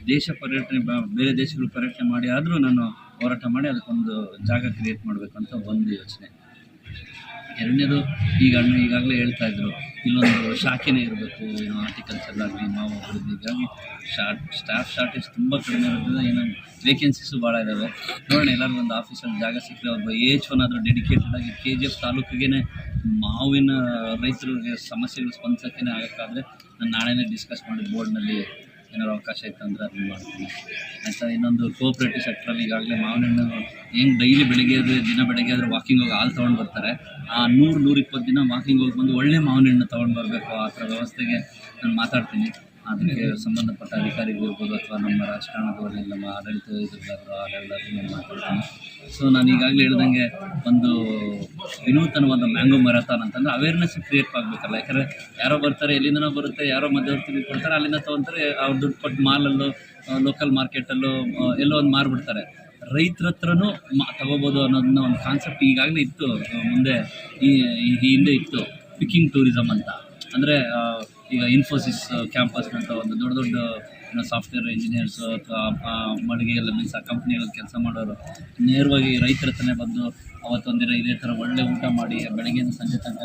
ದೇಶ ಪರ್ಯಟನೆ ಬೇರೆ ದೇಶಗಳು ಪರ್ಯಟನೆ ಮಾಡಿ ಆದರೂ ನಾನು ಹೋರಾಟ ಮಾಡಿ ಅದಕ್ಕೊಂದು ಜಾಗ ಕ್ರಿಯೇಟ್ ಮಾಡಬೇಕಂತ ಒಂದು ಯೋಚನೆ. ಎರಡನೇದು ಈಗ ಅಣ್ಣ ಈಗಾಗಲೇ ಹೇಳ್ತಾ ಇದ್ರು, ಇಲ್ಲೊಂದು ಶಾಖೆನೇ ಇರಬೇಕು, ಏನೋ ಆಗಲಿ, ಮಾವು ಹೀಗಾಗಿ ಶಾರ್ಟ್ ಸ್ಟಾಫ್ ಶಾರ್ಟೇಜ್ ತುಂಬ ಕಡಿಮೆ ಇರೋದ್ರಿಂದ ಏನೋ ವೇಕೆನ್ಸೀಸು ಭಾಳ ಇದ್ದಾವೆ ನೋಡೋಣ, ಎಲ್ಲರೂ ಒಂದು ಆಫೀಸಲ್ಲಿ ಜಾಗ ಸಿಕ್ಕರೆ ಒಬ್ಬ ಏಜ್ ಒನ್ ಆದರೂ ಡೆಡಿಕೇಟೆಡ್ ಆಗಿ ಕೆ ಜಿ ಎಫ್ ತಾಲೂಕಿಗೆ ಮಾವಿನ ರೈತರಿಗೆ ಸಮಸ್ಯೆಗಳು ಸ್ಪಂದಿಸೋಕ್ಕೇ ಆಗೋಕ್ಕಾದ್ರೆ ನಾನು ನಾಳೆನೇ ಡಿಸ್ಕಸ್ ಮಾಡಿ ಬೋರ್ಡ್ನಲ್ಲಿ ಏನಾದ್ರು ಅವಕಾಶ ಇತ್ತು ಅಂದರೆ ಅದನ್ನು ಮಾಡ್ತೀನಿ. ಆಯಿತಾ? ಇನ್ನೊಂದು ಕೋಆಪ್ರೇಟಿವ್ ಸೆಕ್ಟ್ರಲ್ಲಿ ಈಗಾಗಲೇ ಮಾವಿನ ಹಣ್ಣು ಹೆಂಗೆ ಡೈಲಿ ಬೆಳಿಗ್ಗೆ ಆದರೆ ದಿನ ಬೆಳಗ್ಗೆ ಆದರೆ ವಾಕಿಂಗ್ ಹೋಗಿ ಹಾಲು ತೊಗೊಂಡು ಬರ್ತಾರೆ. ಆ ನೂರು ನೂರಿಪ್ಪತ್ತು ದಿನ ವಾಕಿಂಗ್ ಹೋಗಿ ಬಂದು ಒಳ್ಳೆ ಮಾವಿನ ಹಣ್ಣು ತೊಗೊಂಡು ಬರಬೇಕು. ಆ ಥರ ವ್ಯವಸ್ಥೆಗೆ ನಾನು ಮಾತಾಡ್ತೀನಿ. ಅದಕ್ಕೆ ಸಂಬಂಧಪಟ್ಟ ಅಧಿಕಾರಿಗಳು ಇರ್ಬೋದು ಅಥವಾ ನಮ್ಮ ರಾಜಕಾರಣದವರಲ್ಲಿ ನಮ್ಮ ಆಡಳಿತ ಇದ್ರಲ್ಲಾದ್ರು ಅವರೆಲ್ಲರೂ ಮಾತಾಡ್ತೀನಿ ಸೊ ನಾನು ಈಗಾಗಲೇ ಹೇಳ್ದಂಗೆ ಒಂದು ವಿನೂತನವಾದ ಮ್ಯಾಂಗೋ ಮ್ಯಾರಥಾನ್ ಅಂತಂದ್ರೆ ಅವೇರ್ನೆಸ್ ಕ್ರಿಯೇಟ್ ಆಗಬೇಕಲ್ಲ. ಯಾಕಂದರೆ ಯಾರೋ ಬರ್ತಾರೆ, ಎಲ್ಲಿಂದನೋ ಬರುತ್ತೆ, ಯಾರೋ ಮಧ್ಯವರ್ತಿ ಕೊಡ್ತಾರೆ, ಅಲ್ಲಿಂದ ತೊಗೊತಾರೆ, ಅವ್ರು ದುಡ್ಡು ಕೊಟ್ಟು ಮಾಲಲ್ಲೂ ಲೋಕಲ್ ಮಾರ್ಕೆಟಲ್ಲೂ ಎಲ್ಲೋ ಒಂದು ಮಾರ್ಬಿಡ್ತಾರೆ. ರೈತರ ಹತ್ರನೂ ಮಾ, ತಗೋಬೋದು ಅನ್ನೋದನ್ನ ಒಂದು ಕಾನ್ಸೆಪ್ಟ್ ಈಗಾಗಲೇ ಇತ್ತು ಮುಂದೆ ಈ ಹಿಂದೆ ಇತ್ತು. ಪಿಕ್ಕಿಂಗ್ ಟೂರಿಸಮ್ ಅಂತ. ಅಂದರೆ ಈಗ ಇನ್ಫೋಸಿಸ್ ಕ್ಯಾಂಪಸ್ ಅಂತ ಒಂದು ದೊಡ್ಡ ದೊಡ್ಡ ಸಾಫ್ಟ್ವೇರ್ ಇಂಜಿನಿಯರ್ಸ್ ಅಥವಾ ಮಡಿಗೆ ಎಲ್ಲ ಮೀನ್ಸ್ ಆ ಕಂಪ್ನಿಗಳಲ್ಲಿ ಕೆಲಸ ಮಾಡೋರು, ನೇರವಾಗಿ ರೈತರ ಹತ್ರನೇ ಬಂದು ಅವತ್ತೊಂದಿನ ಇದೇ ಥರ ಒಳ್ಳೆ ಊಟ ಮಾಡಿ, ಬೆಳಗ್ಗೆಯಿಂದ ಸಂಜೆ ತನಕ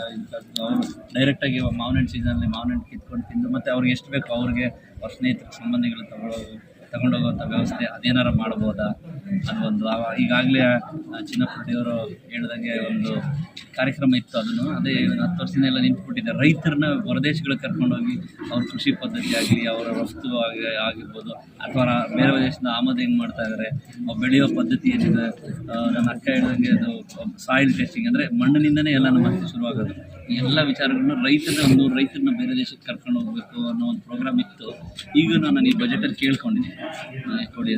ಅವರು ಡೈರೆಕ್ಟಾಗಿ ಮಾವಿನ ಹಣ್ಣು ಸೀಸನಲ್ಲಿ ಮಾವಿನ ಹಣ್ಣು ಕಿತ್ಕೊಂಡು ತಿಂದು, ಮತ್ತು ಅವ್ರಿಗೆ ಎಷ್ಟು ಬೇಕೋ ಅವ್ರಿಗೆ ಅವ್ರ ಸ್ನೇಹಿತರ ಸಂಬಂಧಿಗಳು ತಗೊಳ್ಳೋ ತಗೊಂಡೋಗುವಂಥ ವ್ಯವಸ್ಥೆ ಅದೇನಾರ ಮಾಡ್ಬೋದಾ ಅನ್ನೊಂದು ಒಂದು ಈಗಾಗಲೇ ಚಿನ್ನಪ್ಪಟ್ಟಿಯವರು ಹೇಳ್ದಂಗೆ ಒಂದು ಕಾರ್ಯಕ್ರಮ ಇತ್ತು ಅದನ್ನು. ಅದೇ ಹತ್ತು ವರ್ಷದಿಂದ ಎಲ್ಲ ನಿಂತುಬಿಟ್ಟಿದೆ ರೈತರನ್ನ ಹೊರದೇಶಗಳಿಗೆ ಕರ್ಕೊಂಡೋಗಿ ಅವ್ರ ಕೃಷಿ ಪದ್ಧತಿ ಆಗಲಿ, ಅವರ ವಸ್ತು ಆಗಿ, ಆಗಿರ್ಬೋದು, ಅಥವಾ ಬೇರೆ ದೇಶದಿಂದ ಆಮದು ಹೆಂಗೆ ಮಾಡ್ತಾ ಇದ್ದಾರೆ ಬೆಳೆಯೋ ಪದ್ಧತಿ ಏನಿದೆ ನನ್ನ ಅಕ್ಕ ಹೇಳ್ದಂಗೆ ಅದು ಸಾಯಿಲ್ ಟೆಸ್ಟಿಂಗ್ ಅಂದರೆ ಮಣ್ಣಿನಿಂದನೇ ಎಲ್ಲ ನಮ್ಮ ಶುರುವಾಗೋದು. ಎಲ್ಲ ವಿಚಾರಗಳನ್ನ ರೈತರ ಒಂದು ರೈತರನ್ನ ಬೇರೆ ದೇಶಕ್ಕೆ ಕರ್ಕೊಂಡು ಹೋಗ್ಬೇಕು ಅನ್ನೋ ಒಂದು ಪ್ರೋಗ್ರಾಮ್ ಇತ್ತು. ಈಗ ನಾನು ಈ ಬಜೆಟಲ್ಲಿ ಕೇಳ್ಕೊಂಡಿದ್ದೀನಿ. ಕೊಡಿ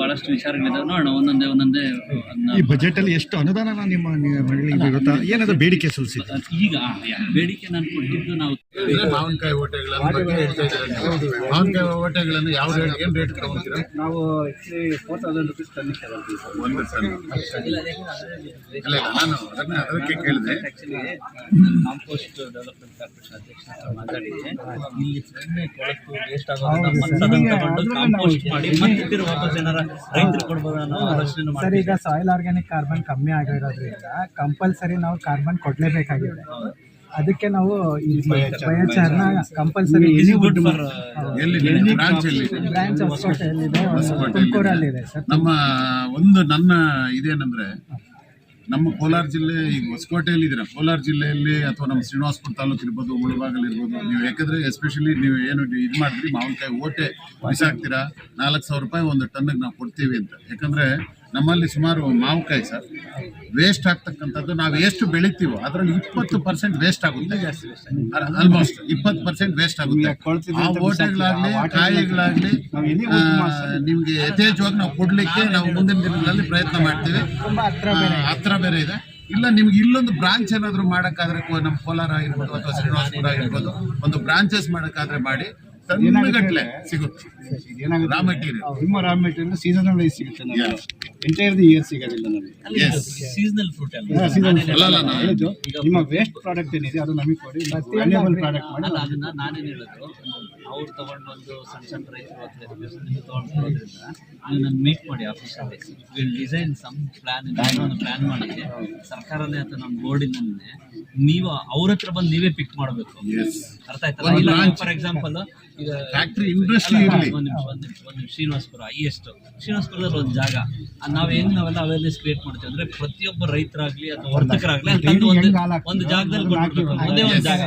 ಭಾಳಷ್ಟು ವಿಚಾರಗಳಿದಾವೆ. ನೋಡೋಣ ಒಂದೊಂದೇ ಒಂದೊಂದೇ ಈ ಬಜೆಟ್ ಅಲ್ಲಿ ಎಷ್ಟು ಅನುದಾನ ನಿಮ್ಮ ಏನಾದ್ರು ಬೇಡಿಕೆ ಸಲ್ಲಿಸಿದೆ ಈಗ ಬೇಡಿಕೆ ನಾನು ಕೊಟ್ಟಿದ್ದು ನಾವು ಮಾವಿನಕಾಯಿ. ಮಾವಿನಕಾಯಿ ಓಟೆಗಳನ್ನು ಯಾವ ರೇಟ್ ಏನು ರೇಟ್ ತಗೊಂತೀರಾ? ನಾವು ಆ್ಯಕ್ಚುಲಿ ಫೋರ್ ತೌಸಂಡ್ ರುಪೀಸ್ ಟನ್ನಿಗೆ ತಗೊಳ್ತೀವಿ ಸರ್. ಸಲ ಇಲ್ಲ ಇಲ್ಲ ನಾನು ಅದನ್ನ ಅದಕ್ಕೆ ಕೇಳಿದೆ. ಆ್ಯಕ್ಚುಲಿ ಕಾಂಪೋಸ್ಟ್ ಡೆವಲಪ್ಮೆಂಟ್ ಕಾರ್ಪೊರೇಷನ್ ಅಧ್ಯಕ್ಷ ಹತ್ರ ಇಲ್ಲಿ ಸುಮ್ಮನೆ ಕೊಳಕು ವೇಸ್ಟ್ ಆಗೋದನ್ನ ಮತ್ತೆ ಅದನ್ನ ತಗೊಂಡು ಕಾಂಪೋಸ್ಟ್ ಮಾಡಿ ಮತ್ತೆ ತಿರು ವಾಪಸ್ ಏನಾರ ರೈತರು ಕೊಡ್ಬೋದು ಅನ್ನೋ ಆಲೋಚನೆ ಸರ್ ಈಗ ಸಾಯಿಲ್ ಆರ್ಗ್ಯಾನಿಕ್ ಕಾರ್ಬನ್ ಕಮ್ಮಿ ಆಗಿರೋದ್ರಿಂದ ಕಂಪಲ್ಸರಿ ನಾವು ಕಾರ್ಬನ್ ಕೊಡ್ಲೇಬೇಕಾಗಿದೆ. ಅದಕ್ಕೆ ನಾವು ಈ ಬಯೋಚಾರ್ನ ಕಂಪಲ್ಸರಿ ಬ್ರಾಂಚ್ ಹೊಸಕೋಟೆಯಲ್ಲಿದೆ. ತುಮಕೂರಲ್ಲಿದೆ ಸರ್. ನಮ್ಮ ಒಂದು ನನ್ನ ಇದೇನಂದ್ರೆ ನಮ್ಮ ಕೋಲಾರ ಜಿಲ್ಲೆ, ಈಗ ಹೊಸಕೋಟೆಯಲ್ಲಿ ಇದ್ದೀರಾ? ಕೋಲಾರ ಜಿಲ್ಲೆಯಲ್ಲಿ ಅಥವಾ ನಮ್ಮ ಶ್ರೀನಿವಾಸಪುರ ತಾಲೂಕು ಇರ್ಬೋದು, ಮುಳಬಾಗಲ್ ಇರ್ಬೋದು, ನೀವು ಯಾಕಂದ್ರೆ ಎಸ್ಪೆಷಲಿ ನೀವು ಏನು ಇದು ಮಾಡಿದ್ರಿ, ಮಾವಿನಕಾಯಿ ಓಟೆ ಬಿಸಾಕ್ತೀರಾ? ನಾಲ್ಕು ಸಾವಿರ ರೂಪಾಯಿ ಒಂದು ಟನ್ನಿಗೆ ನಾವು ಕೊಡ್ತೀವಿ ಅಂತ. ಯಾಕಂದ್ರೆ ನಮ್ಮಲ್ಲಿ ಸುಮಾರು ಮಾವುಕಾಯಿ ಸರ್. ವೇಸ್ಟ್ ಆಗ್ತಕ್ಕಂಥದ್ದು ನಾವು ಎಷ್ಟು ಬೆಳಿತೀವೋ ಅದರಲ್ಲಿ ಇಪ್ಪತ್ತು ಪರ್ಸೆಂಟ್ ವೇಸ್ಟ್ ಆಗುತ್ತೆ. ಆಲ್ಮೋಸ್ಟ್ ಇಪ್ಪತ್ತು ಪರ್ಸೆಂಟ್ ವೇಸ್ಟ್ ಆಗುತ್ತೆ. ಆ ಓಟೆಗಳಾಗಲಿ ಕಾಯಿಗಳಾಗಲಿ ನಿಮಗೆ ಯಥೇಚ್ಛವಾಗಿ ನಾವು ಕೊಡಲಿಕ್ಕೆ ನಾವು ಮುಂದಿನ ದಿನಗಳಲ್ಲಿ ಪ್ರಯತ್ನ ಮಾಡ್ತೀವಿ. ಹತ್ರ ಬೇರೆ ಇದೆ. ಇಲ್ಲ ನಿಮ್ಗೆ ಇಲ್ಲೊಂದು ಬ್ರಾಂಚ್ ಏನಾದ್ರು ಮಾಡೋಕ್ಕಾದ್ರೆ ನಮ್ಮ ಕೋಲಾರ ಆಗಿರ್ಬೋದು ಅಥವಾ ಶ್ರೀನಿವಾಸಪುರ ಆಗಿರ್ಬೋದು ಒಂದು ಬ್ರಾಂಚಸ್ ಮಾಡೋಕ್ಕಾದ್ರೆ ಮಾಡಿ. ಟನ್ಗಟ್ಲೆ ಸಿಗುತ್ತೆ ರಾ ಮೆಟೀರಿಯಲ್ ನಿಮ್ಮ ರಾ ಮೆಟೀರಿಯಲ್ ಸೀಸನಲ್ ವೈಸ್ ಸಿಗುತ್ತೆ ನಮಗೆ. ಎಂಟೈರ್ ದಿ ಇಯರ್ ಸಿಗೋದಿಲ್ಲ ನಮಗೆ. ಸೀಸನಲ್ ಫ್ರೂಟ್ ಅಲ್ಲ, ಅಲ್ಲ, ನಾನು ಹೇಳಿದ್ದು, ನಿಮ್ಮ ವೇಸ್ಟ್ ಪ್ರಾಡಕ್ಟ್ ಏನಿದೆ ಅದು ನಮಗೆ ಕೊಡಿ ವ್ಯಾಲ್ಯೂಬಲ್ ಪ್ರಾಡಕ್ಟ್ ಮಾಡಿ ಅಲ್ಲ ಅದನ್ನ ನಾನೇನು ಹೇಳೋದು? ಅವ್ರು ತಗೊಂಡು ಬಂದು ಸಣ್ಣ ಸಣ್ಣ ರೈತರು ಅಥವಾ ನೀವು ತಗೊಂಡ್ ಬರೋದ್ರಿಂದ ನೀವು ನನ್ನ ಮೀಟ್ ಮಾಡಿ ಆಫೀಸಲ್ಲಿ ವಿಲ್ ಡಿಸೈನ್ ಸಮ್ ಪ್ಲಾನ್ ಒಂದು ಪ್ಲಾನ್ ಮಾಡಿ ಸರ್ಕಾರನೇ ಅಥವಾ ನಮ್ಮ ಬೋರ್ಡಿನೇ ನೀವು ಅವ್ರ ಹತ್ರ ಬಂದು ನೀವೇ ಪಿಕ್ ಮಾಡಬೇಕು. ಅರ್ಥ ಆಯ್ತಾ ಇಲ್ಲ ಫಾರ್ ಎಕ್ಸಾಂಪಲ್ ಫ್ಯಾಕ್ಟ್ರಿ ಇಂಡಸ್ಟ್ರಿ ಇರಲಿ. ನಿಮಿಷ, ಒಂದ್ ನಿಮಿಷ, ಒಂದ್ ನಿಮಿಷ. ಶ್ರೀನಿವಾಸಪುರ ಹೈಯೆಸ್ಟ್ ಶ್ರೀನಿವಾಸಪುರದಲ್ಲಿ ಒಂದು ಜಾಗ. ನಾವು ನಾವ್ ಹೆಂಗ್ ನಾವೆಲ್ಲ ಅವೇರ್ನೆಸ್ ಕ್ರಿಯೇಟ್ ಮಾಡ್ತೀವಿ ಅಂದ್ರೆ ಪ್ರತಿಯೊಬ್ಬ ರೈತರಾಗ್ಲಿ ಅಥವಾ ವರ್ತಕರಾಗ್ಲಿ ಅಲ್ಲಿ ಒಂದು ಒಂದು ಜಾಗದಲ್ಲಿ ಕೊಡ್ಬೇಕು ಒಂದೇ ಒಂದು ಜಾಗ.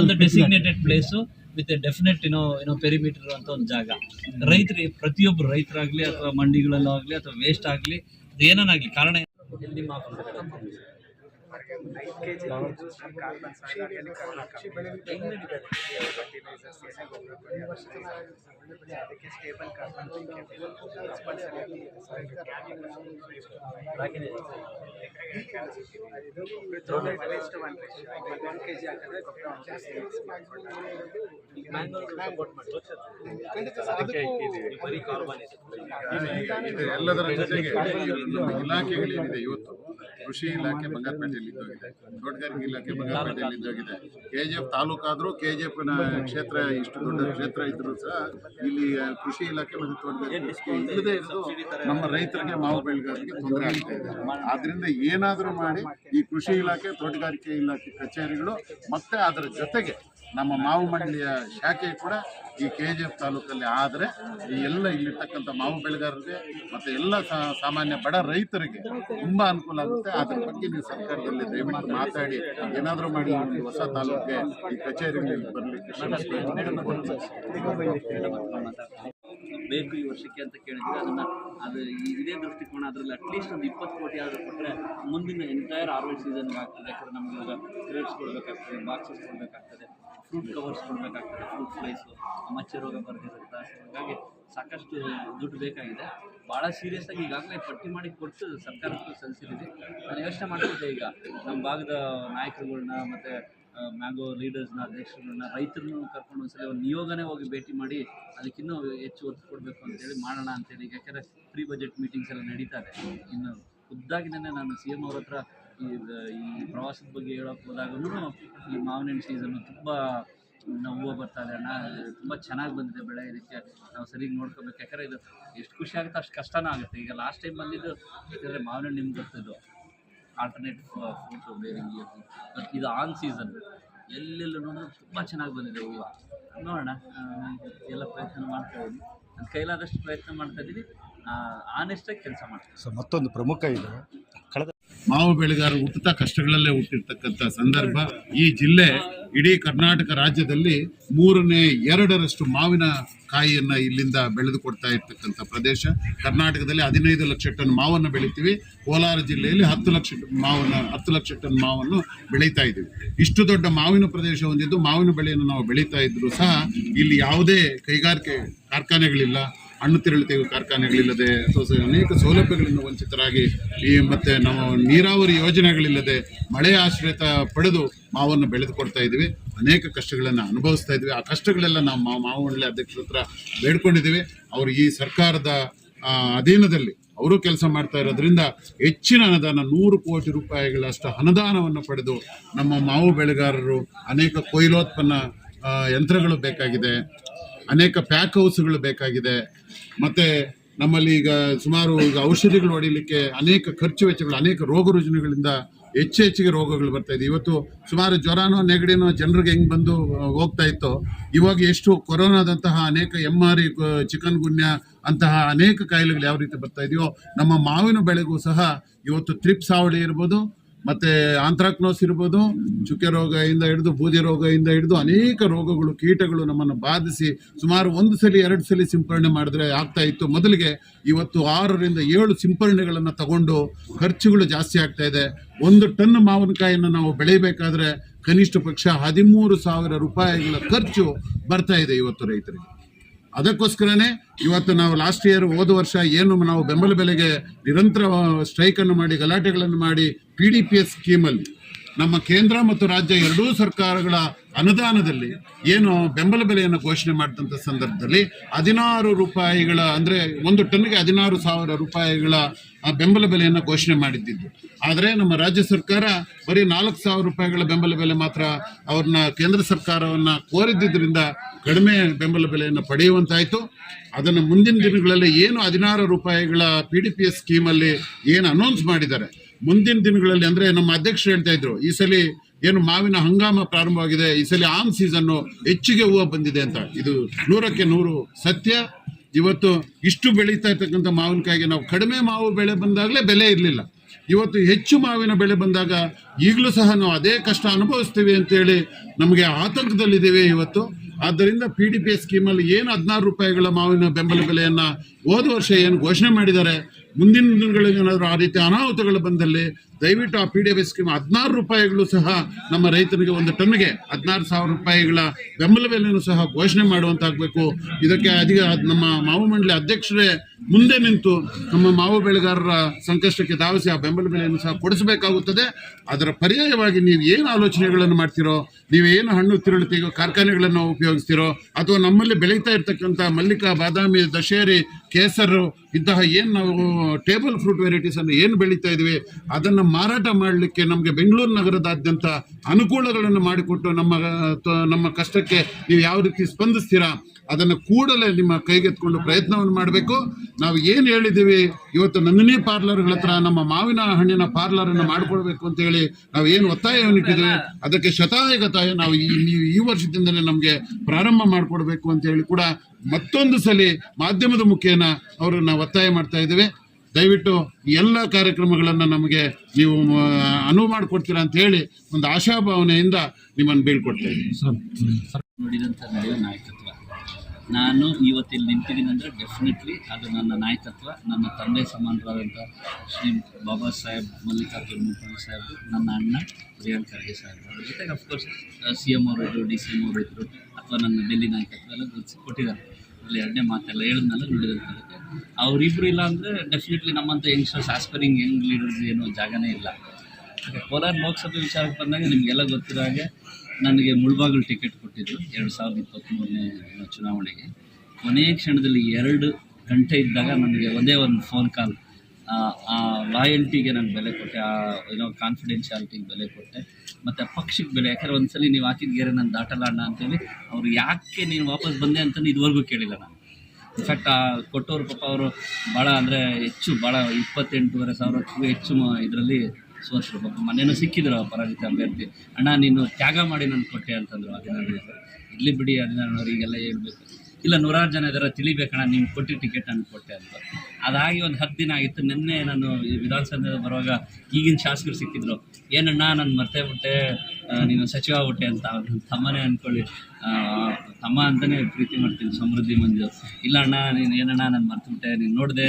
ಒಂದು ಡೆಸಿಗ್ನೇಟೆಡ್ ಪ್ಲೇಸು ವಿತ್ ಡೆಫಿನೆಟ್ ಏನೋ ಏನೋ ಪೆರಿಮೀಟರ್ ಅಂತ ಒಂದು ಜಾಗ. ರೈತರಿಗೆ ಪ್ರತಿಯೊಬ್ಬರು ರೈತರಾಗ್ಲಿ ಅಥವಾ ಮಂಡಿಗಳಲ್ಲಾಗ್ಲಿ ಅಥವಾ ವೇಸ್ಟ್ ಆಗ್ಲಿ ಅದು ಏನಾಗ್ಲಿ ಕಾರಣ ಏನು? ನಿಮ್ಮ ಅಲ್ಲಿ ಅದಕ್ಕೆ ಎಲ್ಲದರ ಜೊತೆಗೆ ಇಲಾಖೆಗಳೇನಿದೆ ಇವತ್ತು ಕೃಷಿ ಇಲಾಖೆ ಬಂಗಾರಪೇಟೆಯಲ್ಲಿ ಇದ್ದೋಗಿದೆ ತೋಟಗಾರಿಕೆ ಇಲಾಖೆ ಬಂಗಾರಪೇಟೆಯಲ್ಲಿ ಇದ್ದೋಗಿದೆ ಕೆ ಜಿ ಎಫ್ ತಾಲೂಕಾದರೂ ಕೆ ಜಿ ಎಫ್ನ ಕ್ಷೇತ್ರ ಇಷ್ಟು ದೊಡ್ಡ ಕ್ಷೇತ್ರ ಇದ್ರು ಸಹ ಇಲ್ಲಿ ಕೃಷಿ ಇಲಾಖೆ ಮತ್ತು ತೋಟಗಾರಿಕೆ ಇಲ್ಲದೆ ಇರೋದು ನಮ್ಮ ರೈತರಿಗೆ ಮಾವು ಬೆಳೆಗಾರರಿಗೆ ತೊಂದರೆ ಆಗ್ತಾ ಇದೆ. ಆದ್ರಿಂದ ಏನಾದರೂ ಮಾಡಿ ಈ ಕೃಷಿ ಇಲಾಖೆ ತೋಟಗಾರಿಕೆ ಇಲಾಖೆ ಕಚೇರಿಗಳು ಮತ್ತೆ ಅದರ ಜೊತೆಗೆ ನಮ್ಮ ಮಾವು ಮಂಡಳಿಯ ಶಾಖೆ ಕೂಡ ಈ ಕೆ ಜಿ ಎಫ್ ತಾಲೂಕಲ್ಲಿ ಆದರೆ ಈ ಎಲ್ಲ ಇಲ್ಲಿರ್ತಕ್ಕಂಥ ಮಾವು ಬೆಳೆಗಾರರಿಗೆ ಮತ್ತು ಎಲ್ಲ ಸಾಮಾನ್ಯ ಬಡ ರೈತರಿಗೆ ತುಂಬ ಅನುಕೂಲ ಆಗುತ್ತೆ. ಅದ್ರ ಬಗ್ಗೆ ನೀವು ಸರ್ಕಾರದಲ್ಲಿ ದಯವಿಟ್ಟು ಮಾತಾಡಿ. ಏನಾದರೂ ಮಾಡಿ ಹೊಸ ತಾಲೂಕಿಗೆ ಈ ಕಚೇರಿಗೆ ಬರಲಿ ಬೇಕು ಈ ವರ್ಷಕ್ಕೆ ಅಂತ ಕೇಳಿದ್ರೆ ಅದನ್ನು, ಅದು ಇದೇ ದೃಷ್ಟಿಕೋನ, ಅದರಲ್ಲಿ ಅಟ್ಲೀಸ್ಟ್ ಒಂದು ಇಪ್ಪತ್ತು ಕೋಟಿ ಆದರೂ ಕೊಟ್ಟರೆ ಮುಂದಿನ ಎಂಟೈರ್ ಆರ್ವೆಲ್ ಸೀಸನ್ಗೆ ಆಗ್ತದೆ ಯಾಕಂದರೆ ನಮಗೆ ಕ್ರೇಟ್ಸ್ ಕೊಡಬೇಕಾಗ್ತದೆ ಬಾಕ್ಸಸ್ ಕೊಡಬೇಕಾಗ್ತದೆ. ಫ್ರೂಟ್ ಕವರ್ಸ್ ಕೊಡಬೇಕಾಗ್ತದೆ, ಫ್ರೂಟ್ ಫ್ಲೈಸು ಮಚ್ಚೆ ರೋಗ ಬರ್ದಿರುತ್ತೆ ಹಾಗಾಗಿ ಸಾಕಷ್ಟು ದುಡ್ಡು ಬೇಕಾಗಿದೆ. ಭಾಳ ಸೀರಿಯಸ್ ಆಗಿ ಈಗಾಗಲೇ ಪಟ್ಟಿ ಮಾಡಿ ಕೊಟ್ಟು ಸರ್ಕಾರಕ್ಕೂ ಸಲ್ಲಿಸಿದ್ದೀವಿ. ನಾನು ಯೋಚನೆ ಮಾಡ್ತಿದ್ದೆ ಈಗ, ನಮ್ಮ ಭಾಗದ ನಾಯಕರುಗಳನ್ನ ಮತ್ತು ಮ್ಯಾಂಗೋ ಲೀಡರ್ಸ್ನ ಅಧ್ಯಕ್ಷರುಗಳನ್ನ ರೈತರನ್ನು ಕರ್ಕೊಂಡು ಒಂದ್ಸಲ ಒಂದು ನಿಯೋಗನೇ ಹೋಗಿ ಭೇಟಿ ಮಾಡಿ ಅದಕ್ಕಿನ್ನೂ ಹೆಚ್ಚು ಒತ್ತು ಕೊಡಬೇಕು ಅಂತೇಳಿ ಮಾಡೋಣ ಅಂತೇಳಿ, ಯಾಕೆಂದರೆ ಪ್ರೀ ಬಜೆಟ್ ಮೀಟಿಂಗ್ಸ್ ಎಲ್ಲ ನಡೀತಾ ಇದೆ. ಇನ್ನು ಖುದ್ದಾಗಿ ನಾನು ಸಿ ಎಂ ಅವ್ರ ಹತ್ರ ಈ ಈ ಪ್ರವಾಸದ ಬಗ್ಗೆ ಹೇಳೋಕೆ ಹೋದಾಗೂ ಈ ಮಾವಿನ ಹಣ್ಣು ಸೀಸನ್ನು ತುಂಬ ಹೂವು ಬರ್ತಾ ಇದೆ, ಅಣ್ಣ. ತುಂಬ ಚೆನ್ನಾಗಿ ಬಂದಿದೆ ಬೆಳೆ, ಇದಕ್ಕೆ ನಾವು ಸರಿಯಾಗಿ ನೋಡ್ಕೋಬೇಕು. ಯಾಕಂದರೆ ಇದು ಎಷ್ಟು ಖುಷಿ ಆಗುತ್ತೆ, ಅಷ್ಟು ಕಷ್ಟನೂ ಆಗುತ್ತೆ. ಈಗ ಲಾಸ್ಟ್ ಟೈಮ್ ಬಂದಿದ್ದು, ಯಾಕಂದರೆ ಮಾವಿನ ಹಣ್ಣು ನಿಮ್ಗೆ ಗೊತ್ತಿದ್ದು ಆಲ್ಟರ್ನೇಟ್ ಫ್ರೂಟ್ ಬೇರೆ ಬಟ್ ಇದು ಆನ್ ಸೀಸನ್ ಎಲ್ಲೆಲ್ಲೂ ನೋಡಿದ್ರು ತುಂಬ ಚೆನ್ನಾಗಿ ಬಂದಿದೆ ಹೂವು. ನೋಡೋಣ ಎಲ್ಲ ಪ್ರಯತ್ನ ಮಾಡ್ತಾ ಇದ್ದೀನಿ. ನನ್ನ ಕೈಲಾದಷ್ಟು ಪ್ರಯತ್ನ ಮಾಡ್ತಾ ಇದ್ದೀನಿ. ಆನೆಸ್ಟಾಗಿ ಕೆಲಸ ಮಾಡ್ತೀನಿ. ಸೊ ಮತ್ತೊಂದು ಪ್ರಮುಖ ಇದು, ಕಳೆದ ಮಾವು ಬೆಳೆಗಾರರು ಹುಟ್ಟುತ್ತಾ ಕಷ್ಟಗಳಲ್ಲೇ ಹುಟ್ಟಿರ್ತಕ್ಕಂಥ ಸಂದರ್ಭ. ಈ ಜಿಲ್ಲೆ ಇಡೀ ಕರ್ನಾಟಕ ರಾಜ್ಯದಲ್ಲಿ ಮೂರನೇ ಎರಡರಷ್ಟು ಮಾವಿನ ಕಾಯಿಯನ್ನು ಇಲ್ಲಿಂದ ಬೆಳೆದು ಕೊಡ್ತಾ ಇರ್ತಕ್ಕಂಥ ಪ್ರದೇಶ. ಕರ್ನಾಟಕದಲ್ಲಿ ಹದಿನೈದು ಲಕ್ಷ ಟನ್ ಮಾವನ್ನು ಬೆಳಿತೀವಿ. ಕೋಲಾರ ಜಿಲ್ಲೆಯಲ್ಲಿ ಹತ್ತು ಲಕ್ಷ ಮಾವನ್ನು, ಹತ್ತು ಲಕ್ಷ ಟನ್ ಮಾವನ್ನು ಬೆಳೀತಾ ಇದ್ದೀವಿ. ಇಷ್ಟು ದೊಡ್ಡ ಮಾವಿನ ಪ್ರದೇಶ ಹೊಂದಿದ್ದು ಮಾವಿನ ಬೆಳೆಯನ್ನು ನಾವು ಬೆಳೀತಾ ಇದ್ದರೂ ಸಹ ಇಲ್ಲಿ ಯಾವುದೇ ಕೈಗಾರಿಕೆ ಕಾರ್ಖಾನೆಗಳಿಲ್ಲ ಹಣ್ಣು ತಿರುಳು ಕಾರ್ಖಾನೆಗಳಿಲ್ಲದೆ ಅಥವಾ ಅನೇಕ ಸೌಲಭ್ಯಗಳಿಂದ ವಂಚಿತರಾಗಿ ಈ ಮತ್ತು ನಾವು ನೀರಾವರಿ ಯೋಜನೆಗಳಿಲ್ಲದೆ ಮಳೆ ಆಶ್ರಿತ ಪಡೆದು ಮಾವನ್ನು ಬೆಳೆದುಕೊಡ್ತಾ ಇದ್ದೀವಿ. ಅನೇಕ ಕಷ್ಟಗಳನ್ನು ಅನುಭವಿಸ್ತಾ ಇದ್ವಿ ಆ ಕಷ್ಟಗಳೆಲ್ಲ ನಾವು ಮಾವು ಮಂಡಳಿ ಅಧ್ಯಕ್ಷರ ಹತ್ರ ಬೇಡ್ಕೊಂಡಿದ್ದೀವಿ. ಅವರು ಈ ಸರ್ಕಾರದ ಅಧೀನದಲ್ಲಿ ಅವರು ಕೆಲಸ ಮಾಡ್ತಾ ಇರೋದ್ರಿಂದ ಹೆಚ್ಚಿನ ಅನುದಾನ, ನೂರು ಕೋಟಿ ರೂಪಾಯಿಗಳಷ್ಟು ಅನುದಾನವನ್ನು ಪಡೆದು ನಮ್ಮ ಮಾವು ಬೆಳೆಗಾರರು ಅನೇಕ ಕೊಯ್ಲೋತ್ಪನ್ನ ಯಂತ್ರಗಳು ಬೇಕಾಗಿದೆ. ಅನೇಕ ಪ್ಯಾಕ್ ಹೌಸ್ಗಳು ಬೇಕಾಗಿದೆ. ಮತ್ತೆ ನಮ್ಮಲ್ಲಿ ಈಗ ಸುಮಾರು ಈಗ ಔಷಧಿಗಳು ಹೊಡಿಲಿಕ್ಕೆ ಅನೇಕ ಖರ್ಚು ವೆಚ್ಚಗಳು, ಅನೇಕ ರೋಗ ರುಜಿನಗಳಿಂದ ಹೆಚ್ಚು ಹೆಚ್ಚಿಗೆ ರೋಗಗಳು ಬರ್ತಾ ಇದೆ. ಇವತ್ತು ಸುಮಾರು ಜ್ವರನೋ, ನೆಗಡಿನೋ ಜನರಿಗೆ ಹೆಂಗ್ ಬಂದು ಹೋಗ್ತಾ ಇತ್ತು, ಇವಾಗ ಎಷ್ಟು ಕೊರೋನಾದಂತಹ ಅನೇಕ ಎಂ ಆರ್ ಚಿಕನ್ ಗುನ್ಯ ಅಂತಹ ಅನೇಕ ಕಾಯಿಲೆಗಳು ಯಾವ ರೀತಿ ಬರ್ತಾ ಇದೆಯೋ, ನಮ್ಮ ಮಾವಿನ ಬೆಳೆಗೂ ಸಹ ಇವತ್ತು ತ್ರಿಪ್ಸಾವಳಿ ಇರ್ಬೋದು ಮತ್ತೆ ಆಂಥ್ರಾಕ್ನೋಸ್ ಇರ್ಬೋದು, ಚುಕ್ಕೆ ರೋಗದಿಂದ ಹಿಡಿದು ಬೂದಿ ರೋಗದಿಂದ ಹಿಡಿದು ಅನೇಕ ರೋಗಗಳು, ಕೀಟಗಳು ನಮ್ಮನ್ನು ಬಾಧಿಸಿ ಸುಮಾರು ಒಂದು ಸಲ, ಎರಡು ಸಲ ಸಿಂಪರಣೆ ಮಾಡಿದ್ರೆ ಆಗ್ತಾ ಇತ್ತು. ಮೊದಲಿಗೆ ಇವತ್ತು ಆರರಿಂದ ಏಳು ಸಿಂಪರಣೆಗಳನ್ನು ತಗೊಂಡು ಖರ್ಚುಗಳು ಜಾಸ್ತಿ ಆಗ್ತಾ ಇದೆ. ಒಂದು ಟನ್ ಮಾವಿನಕಾಯಿಯನ್ನು ನಾವು ಬೆಳೆಯಬೇಕಾದ್ರೆ ಕನಿಷ್ಠ ಪಕ್ಷ ಹದಿಮೂರು ಸಾವಿರ ರೂಪಾಯಿಗಳ ಖರ್ಚು ಬರ್ತಾ ಇದೆ ಇವತ್ತು ರೈತರಿಗೆ. ಅದಕ್ಕೋಸ್ಕರನೇ ಇವತ್ತು ನಾವು ಲಾಸ್ಟ್ ಇಯರ್ ಹೋದ ವರ್ಷ ಏನು ನಾವು ಬೆಂಬಲ ಬೆಲೆಗೆ ನಿರಂತರ ಸ್ಟ್ರೈಕ್ ಅನ್ನು ಮಾಡಿ, ಗಲಾಟೆಗಳನ್ನು ಮಾಡಿ ಪಿ ಡಿ ಪಿ ಎಸ್ ಸ್ಕೀಮಲ್ಲಿ ನಮ್ಮ ಕೇಂದ್ರ ಮತ್ತು ರಾಜ್ಯ ಎರಡೂ ಸರ್ಕಾರಗಳ ಅನುದಾನದಲ್ಲಿ ಏನು ಬೆಂಬಲ ಬೆಲೆಯನ್ನು ಘೋಷಣೆ ಮಾಡಿದಂಥ ಸಂದರ್ಭದಲ್ಲಿ ಹದಿನಾರು ರೂಪಾಯಿಗಳ ಅಂದರೆ ಒಂದು ಟನ್ಗೆ ಹದಿನಾರು ಸಾವಿರ ರೂಪಾಯಿಗಳ ಬೆಂಬಲ ಬೆಲೆಯನ್ನು ಘೋಷಣೆ ಮಾಡಿದ್ದಿದ್ದು. ಆದರೆ ನಮ್ಮ ರಾಜ್ಯ ಸರ್ಕಾರ ಬರೀ ನಾಲ್ಕು ಸಾವಿರ ರೂಪಾಯಿಗಳ ಬೆಂಬಲ ಬೆಲೆ ಮಾತ್ರ ಅವ್ರನ್ನ ಕೇಂದ್ರ ಸರ್ಕಾರವನ್ನು ಕೋರಿದ್ದರಿಂದ ಕಡಿಮೆ ಬೆಂಬಲ ಬೆಲೆಯನ್ನು ಪಡೆಯುವಂತಾಯಿತು. ಅದನ್ನು ಮುಂದಿನ ದಿನಗಳಲ್ಲಿ ಏನು ಹದಿನಾರು ರೂಪಾಯಿಗಳ ಪಿ ಡಿ ಪಿ ಎಸ್ ಸ್ಕೀಮಲ್ಲಿ ಏನು ಅನೌನ್ಸ್ ಮಾಡಿದ್ದಾರೆ, ಮುಂದಿನ ದಿನಗಳಲ್ಲಿ ಅಂದರೆ ನಮ್ಮ ಅಧ್ಯಕ್ಷರು ಹೇಳ್ತಾ ಇದ್ರು, ಈ ಸಲ ಏನು ಮಾವಿನ ಹಂಗಾಮ ಪ್ರಾರಂಭವಾಗಿದೆ. ಈ ಸಲ ಆಮ್ ಸೀಸನ್ನು ಹೆಚ್ಚಿಗೆ ಹೂವು ಬಂದಿದೆ ಅಂತ. ಇದು ನೂರಕ್ಕೆ ನೂರು ಸತ್ಯ. ಇವತ್ತು ಇಷ್ಟು ಬೆಳೀತಾ ಇರ್ತಕ್ಕಂಥ ಮಾವಿನಕಾಯಿಗೆ ನಾವು ಕಡಿಮೆ ಮಾವು ಬೆಳೆ ಬಂದಾಗಲೇ ಬೆಲೆ ಇರಲಿಲ್ಲ. ಇವತ್ತು ಹೆಚ್ಚು ಮಾವಿನ ಬೆಳೆ ಬಂದಾಗ ಈಗಲೂ ಸಹ ನಾವು ಅದೇ ಕಷ್ಟ ಅನುಭವಿಸ್ತೀವಿ ಅಂತೇಳಿ ನಮಗೆ ಆತಂಕದಲ್ಲಿದ್ದೇವೆ ಇವತ್ತು. ಆದ್ದರಿಂದ ಪಿ ಡಿ ಪಿ ಎಸ್ ಸ್ಕೀಮಲ್ಲಿ ಏನು ಹದಿನಾರು ರೂಪಾಯಿಗಳ ಮಾವಿನ ಬೆಂಬಲ ಬೆಲೆಯನ್ನು ಹೋದ ವರ್ಷ ಏನು ಘೋಷಣೆ ಮಾಡಿದ್ದಾರೆ. ಮುಂದಿನ ದಿನಗಳಲ್ಲಿ ಏನಾದರೂ ಆ ರೀತಿ ಅನಾಹುತಗಳು ಬಂದಲ್ಲಿ ದಯವಿಟ್ಟು ಆ ಪಿ ಡಿ ಎಫ್ ಸ್ಕೀಮ್ ಹದಿನಾರು ರೂಪಾಯಿಗಳು ಸಹ ನಮ್ಮ ರೈತನಿಗೆ ಒಂದು ಟನ್ಗೆ ಹದಿನಾರು ಸಾವಿರ ರೂಪಾಯಿಗಳ ಬೆಂಬಲ ಬೆಲೆಯನ್ನು ಸಹ ಘೋಷಣೆ ಮಾಡುವಂತಾಗಬೇಕು. ಇದಕ್ಕೆ ಅಧಿಕ ನಮ್ಮ ಮಾವು ಮಂಡಳಿ ಅಧ್ಯಕ್ಷರೇ ಮುಂದೆ ನಿಂತು ನಮ್ಮ ಮಾವು ಬೆಳೆಗಾರರ ಸಂಕಷ್ಟಕ್ಕೆ ಧಾವಿಸಿ ಆ ಬೆಂಬಲ ಬೆಲೆಯನ್ನು ಸಹ ಕೊಡಿಸಬೇಕಾಗುತ್ತದೆ. ಅದರ ಪರ್ಯಾಯವಾಗಿ ನೀವು ಏನು ಆಲೋಚನೆಗಳನ್ನು ಮಾಡ್ತೀರೋ, ನೀವು ಏನು ಹಣ್ಣು ತಿರುಳು ತೆಗೆಯೋ ಕಾರ್ಖಾನೆಗಳನ್ನು ಉಪಯೋಗಿಸ್ತೀರೋ, ಅಥವಾ ನಮ್ಮಲ್ಲಿ ಬೆಳೀತಾ ಇರ್ತಕ್ಕಂಥ ಮಲ್ಲಿಕಾ, ಬಾದಾಮಿ, ದಶೇರಿ ಕೇಸರು, ಇಂತಹ ಏನು ನಾವು, ಟೇಬಲ್ ಫ್ರೂಟ್ ವೆರೈಟೀಸ್ ಅನ್ನು ಏನು ಬೆಳೀತಾ ಇದ್ದೀವಿ ಅದನ್ನು ಮಾರಾಟ ಮಾಡಲಿಕ್ಕೆ ನಮಗೆ ಬೆಂಗಳೂರು ನಗರದಾದ್ಯಂತ ಅನುಕೂಲಗಳನ್ನು ಮಾಡಿಕೊಟ್ಟು ನಮ್ಮ ನಮ್ಮ ಕಷ್ಟಕ್ಕೆ ನೀವು ಯಾವ ರೀತಿ ಸ್ಪಂದಿಸ್ತೀರಾ, ಅದನ್ನು ಕೂಡಲೇ ನಿಮ್ಮ ಕೈಗೆತ್ಕೊಂಡು ಪ್ರಯತ್ನವನ್ನು ಮಾಡಬೇಕು. ನಾವು ಏನು ಹೇಳಿದ್ದೀವಿ, ಇವತ್ತು ನಂದಿನಿ ಪಾರ್ಲರ್ಗಳ ಹತ್ರ, ನಮ್ಮ ಮಾವಿನ ಹಣ್ಣಿನ ಪಾರ್ಲರನ್ನು ಮಾಡಿಕೊಡ್ಬೇಕು ಅಂತ ಹೇಳಿ ನಾವು ಏನು ಒತ್ತಾಯವನ್ನು ಇಟ್ಟಿದ್ದೀವಿ, ಅದಕ್ಕೆ ಶತಾಯಗತಾಯ ನಾವು ಈ ಈ ವರ್ಷದಿಂದಲೇ ನಮಗೆ ಪ್ರಾರಂಭ ಮಾಡಿಕೊಡ್ಬೇಕು ಅಂತ ಹೇಳಿ ಕೂಡ ಮತ್ತೊಂದು ಸಲ ಮಾಧ್ಯಮದ ಮುಖೇನ ಅವರನ್ನು ಒತ್ತಾಯ ಮಾಡ್ತಾ ಇದ್ದೇವೆ. ದಯವಿಟ್ಟು ಎಲ್ಲ ಕಾರ್ಯಕ್ರಮಗಳನ್ನು ನಮಗೆ ನೀವು ಅನುವು ಮಾಡಿಕೊಡ್ತೀರಾ ಅಂತ ಹೇಳಿ ಒಂದು ಆಶಾಭಾವನೆಯಿಂದ ನಿಮ್ಮನ್ನು ಬೀಳ್ಕೊಡ್ತಾ ಇದ್ದೀನಿ. ನುಡಿದಂಥ ನಡೆಯುವ ನಾಯಕತ್ವ. ನಾನು ಇವತ್ತಿಲ್ಲಿ ನಿಂತಿದ್ದೀನಿ ಅಂದರೆ ಡೆಫಿನೆಟ್ಲಿ ಅದು ನನ್ನ ನಾಯಕತ್ವ. ನನ್ನ ತಂದೆ ಸಮಾನರಾದಂಥ ಶ್ರೀ ಬಾಬಾ ಸಾಹೇಬ್ ಮಲ್ಲಿಕಾರ್ಜುನ್ ಮುಖಂಡ ಸಾಹೇಬ್ ನನ್ನ ಅಣ್ಣ ಪ್ರಿಯಾಂಕ್ ಖರ್ಗೆ ಸಾಹೇಬ್ ಅವ್ರ ಜೊತೆಗೆ ಅಫ್ಕೋರ್ಸ್ ಸಿ ಎಂ ಅವರು ಇದ್ದರು ಡಿ ಸಿ ಎಂ ಅವರು ಇದ್ದರು ಅಥವಾ ನನ್ನ ಡೆಲ್ಲಿ ಎಲ್ಲ ಗುರುತಿಸಿ ಕೊಟ್ಟಿದ್ದಾರೆ. ಅಲ್ಲಿ ಎರಡನೇ ಮಾತೆಲ್ಲ ಹೇಳಿದ್ನಲ್ಲ ನುಡಿದಂಥದಕ್ಕೆ ಅವರಿಬ್ಬರು ಇಲ್ಲ ಅಂದರೆ ಡೆಫಿನೆಟ್ಲಿ ನಮ್ಮಂಥ ಯಂಗ್ಸ್ಟರ್ಸ್ ಆಸ್ಪೈರಿಂಗ್ ಯಂಗ್ ಲೀಡರ್ಸ್ ಏನೋ ಜಾಗನೇ ಇಲ್ಲ. ಕೋಲಾರ ಲೋಕಸಭೆ ವಿಚಾರಕ್ಕೆ ಬಂದಾಗ ನಿಮಗೆಲ್ಲ ಗೊತ್ತಿರೋ ಹಾಗೆ ನನಗೆ ಮುಳ್ಬಾಗಿಲು ಟಿಕೆಟ್ ಕೊಟ್ಟಿದ್ದರು ಎರಡು ಸಾವಿರದ ಇಪ್ಪತ್ತ್ಮೂರನೇ ಚುನಾವಣೆಗೆ. ಕೊನೆಯ ಕ್ಷಣದಲ್ಲಿ ಎರಡು ಗಂಟೆ ಇದ್ದಾಗ ನನಗೆ ಒಂದೇ ಒಂದು ಫೋನ್ ಕಾಲ್ ಆ ಲಾಯಲ್ಟಿಗೆ ನಾನು ಬೆಲೆ ಕೊಟ್ಟೆ, ಆ, ಏನೋ ಕಾನ್ಫಿಡೆನ್ಷಿಯಾಲಿಟಿಗೆ ಬೆಲೆ ಕೊಟ್ಟೆ. ಮತ್ತು ಪಕ್ಷಕ್ಕೆ ಬೆಲೆ. ಯಾಕಂದ್ರೆ ಸಲ ನೀವು ಹಾಕಿದ ಗೆರೆ ನಾನು ದಾಟಲ್ಲ ಅಣ್ಣ ಅಂತೇಳಿ ಅವ್ರು ಯಾಕೆ ನೀನು ವಾಪಸ್ ಬಂದೆ ಅಂತ ಇದುವರೆಗೂ ಕೇಳಿಲ್ಲ ನಾನು. ಇನ್ಫ್ಯಾಕ್ಟ್ ಆ ಕೊಟ್ಟವ್ರ ಪಾಪ ಅವರು ಭಾಳ ಅಂದರೆ ಹೆಚ್ಚು, ಭಾಳ ಇಪ್ಪತ್ತೆಂಟೂವರೆ ಸಾವಿರಕ್ಕೂ ಹೆಚ್ಚು ಇದರಲ್ಲಿ ಸೋತರು ಪಾಪ. ಮನೇನೂ ಸಿಕ್ಕಿದ್ರು ಪರಾಜಿತ ಅಭ್ಯರ್ಥಿ. ಅಣ್ಣ, ನೀನು ತ್ಯಾಗ ಮಾಡಿ ನಾನು ಕೊಟ್ಟೆ ಅಂತಂದರು ಅದನ್ನು ಇಲ್ಲಿ ಬಿಡಿ ಹದಿನಾರು ಈಗೆಲ್ಲ ಹೇಳ್ಬೇಕು. ಇಲ್ಲ, ನೂರಾರು ಜನ ಇದರ, ತಿಳಿಬೇಕಣ್ಣ, ನೀವು ಕೊಟ್ಟು ಟಿಕೆಟ್ ನಾನು ಕೊಟ್ಟೆ ಅಂತ. ಅದಾಗಿ ಒಂದು ಹತ್ತು ದಿನ ಆಗಿತ್ತು, ನಿನ್ನೆ ನಾನು ಈ ವಿಧಾನಸೌಧ ಬರುವಾಗ ಈಗಿನ ಶಾಸಕರು ಸಿಕ್ಕಿದ್ರು. ಏನಣ್ಣ, ನಾನು ಮರ್ತೇ ಬಿಟ್ಟೆ ನೀನು ಸಚಿವ ಆಗ್ಬಿಟ್ಟೆ ಅಂತ. ಅವ್ರ ತಮ್ಮನೇ ಅಂದ್ಕೊಳ್ಳಿ ತಮ್ಮ ಅಂತಲೇ ಪ್ರೀತಿ ಮಾಡ್ತೀನಿ, ಸಮೃದ್ಧಿ ಮಂಜು. ಇಲ್ಲ ಅಣ್ಣ, ನೀನು ಏನಣ್ಣ, ನಾನು ಮರ್ತುಬಿಟ್ಟೆ ನೀನು ನೋಡಿದೆ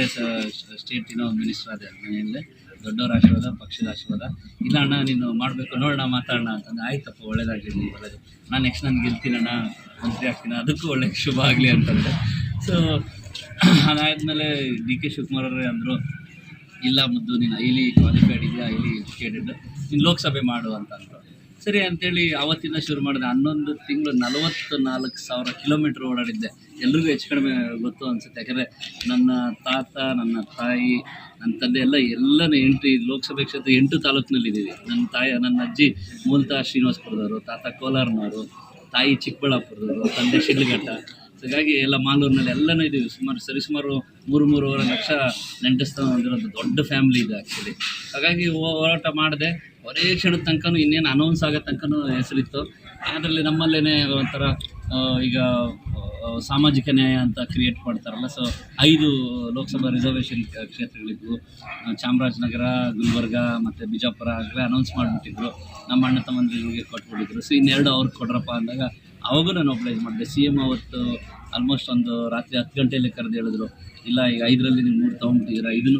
ಸ್ಟೇಟಿನ ಮಿನಿಸ್ಟರ್ ಅದೇ ಮನೆಯಲ್ಲೇ ದೊಡ್ಡವರ ಆಶೀರ್ವಾದ, ಪಕ್ಷದ ಆಶೀರ್ವಾದ. ಇಲ್ಲ ಅಣ್ಣ, ನೀನು ಮಾಡಬೇಕು ನೋಡೋಣ ಮಾತಾಡೋಣ ಅಂತಂದ್ರೆ ಆಯ್ತಪ್ಪ, ಒಳ್ಳೇದಾಗಲಿ ಒಳ್ಳೇದು. ನಾನು ನೆಕ್ಸ್ಟ್ ನಾನು ಗೆಲ್ತೀನಣ್ಣ. ಮಂತ್ರಿ ಆಗ್ತೀನಿ ಅದಕ್ಕೂ ಒಳ್ಳೆ ಶುಭ ಆಗಲಿ ಅಂತಂದರೆ. ಸೊ ಅದಾದಮೇಲೆ ಡಿ ಕೆ ಶಿವಕುಮಾರ್ ಅವರೇ ಅಂದರು, ಇಲ್ಲ ಮುದ್ದು, ನೀನು ಐಲಿ ಕ್ವಾಲಿಫೈಡ್ ಇದೆಯಾ ಐಲಿ ಎಜುಕೇಟೆಡ್ ನೀನು ಲೋಕಸಭೆ ಮಾಡು ಅಂತಂದರು ಸರಿ ಅಂತೇಳಿ ಅವತ್ತಿಂದ ಶುರು ಮಾಡಿದೆ. ಹನ್ನೊಂದು ತಿಂಗಳು ನಲವತ್ತು ನಾಲ್ಕು ಸಾವಿರ ಕಿಲೋಮೀಟ್ರ್ ಓಡಾಡಿದ್ದೆ. ಎಲ್ರಿಗೂ ಹೆಚ್ಚು ಕಡಿಮೆ ಗೊತ್ತು ಅನಿಸುತ್ತೆ. ಯಾಕಂದರೆ ನನ್ನ ತಾತ, ನನ್ನ ತಾಯಿ, ನನ್ನ ತಂದೆ ಎಲ್ಲ ಎಲ್ಲನ ಎಂಟು ಲೋಕಸಭೆ ಕ್ಷೇತ್ರ ಎಂಟು ತಾಲೂಕಿನಲ್ಲಿದ್ದೀವಿ. ನನ್ನ ತಾಯಿ, ನನ್ನ ಅಜ್ಜಿ ಮೂಲತಃ ಶ್ರೀನಿವಾಸಪುರದವರು, ತಾತ ಕೋಲಾರನವರು ತಾಯಿ ಚಿಕ್ಕಬಳ್ಳಾಪುರದವರು, ತಂದೆ ಶಿಡ್ಲಘಟ್ಟ. ಹಾಗಾಗಿ ಎಲ್ಲ ಮಾಲೂರಿನಲ್ಲಿ ಎಲ್ಲನೂ ಇದೀವಿ. ಸುಮಾರು ಸರಿಸುಮಾರು ಮೂರು, ಮೂರುವರೆ ಲಕ್ಷ ನೆಂಟಸ್ಥಾನ ಹೊಂದಿರೋದು ದೊಡ್ಡ ಫ್ಯಾಮಿಲಿ ಇದೆ ಆ್ಯಕ್ಚುಲಿ ಹಾಗಾಗಿ ಹೋರಾಟ ಮಾಡಿದೆ ಒರೇ ಕ್ಷಣದ ತನಕನೂ ಇನ್ನೇನು ಅನೌನ್ಸ್ ಆಗೋ ತನಕನೂ ಹೆಸರಿತ್ತು. ಅದರಲ್ಲಿ ನಮ್ಮಲ್ಲೇ ಒಂಥರ ಈಗ ಸಾಮಾಜಿಕ ನ್ಯಾಯ ಅಂತ ಕ್ರಿಯೇಟ್ ಮಾಡ್ತಾರಲ್ಲ ಸೊ ಐದು ಲೋಕಸಭಾ ರಿಸರ್ವೇಷನ್ ಕ್ಷೇತ್ರಗಳಿದ್ವು. ಚಾಮರಾಜನಗರ, ಗುಲ್ಬರ್ಗ ಮತ್ತು ಬಿಜಾಪುರ ಆಗಲೇ ಅನೌನ್ಸ್ ಮಾಡಿಬಿಟ್ಟಿದ್ರು. ನಮ್ಮ ಅಣ್ಣ ತಮ್ಮಂದಿರಿಗೆ ಕೊಟ್ಬಿಟ್ಟಿದ್ರು. ಸೊ ಇನ್ನೆರಡು ಅವ್ರಿಗೆ ಕೊಡ್ರಪ್ಪ ಅಂದಾಗ ಅವಾಗೂ ನಾನು ಒಬ್ಲೈಸ್ ಮಾಡಿದೆ. ಸಿ ಎಂ ಅವತ್ತು ಆಲ್ಮೋಸ್ಟ್ ಒಂದು ರಾತ್ರಿ ಹತ್ತು ಗಂಟೆಯಲ್ಲಿ ಕರೆದು ಹೇಳಿದ್ರು, ಇಲ್ಲ, ಈಗ ಐದರಲ್ಲಿ ನೀವು ಮೂರು ತೊಗೊಂಬಿಟ್ಟಿದ್ದೀರಾ ಇದನ್ನು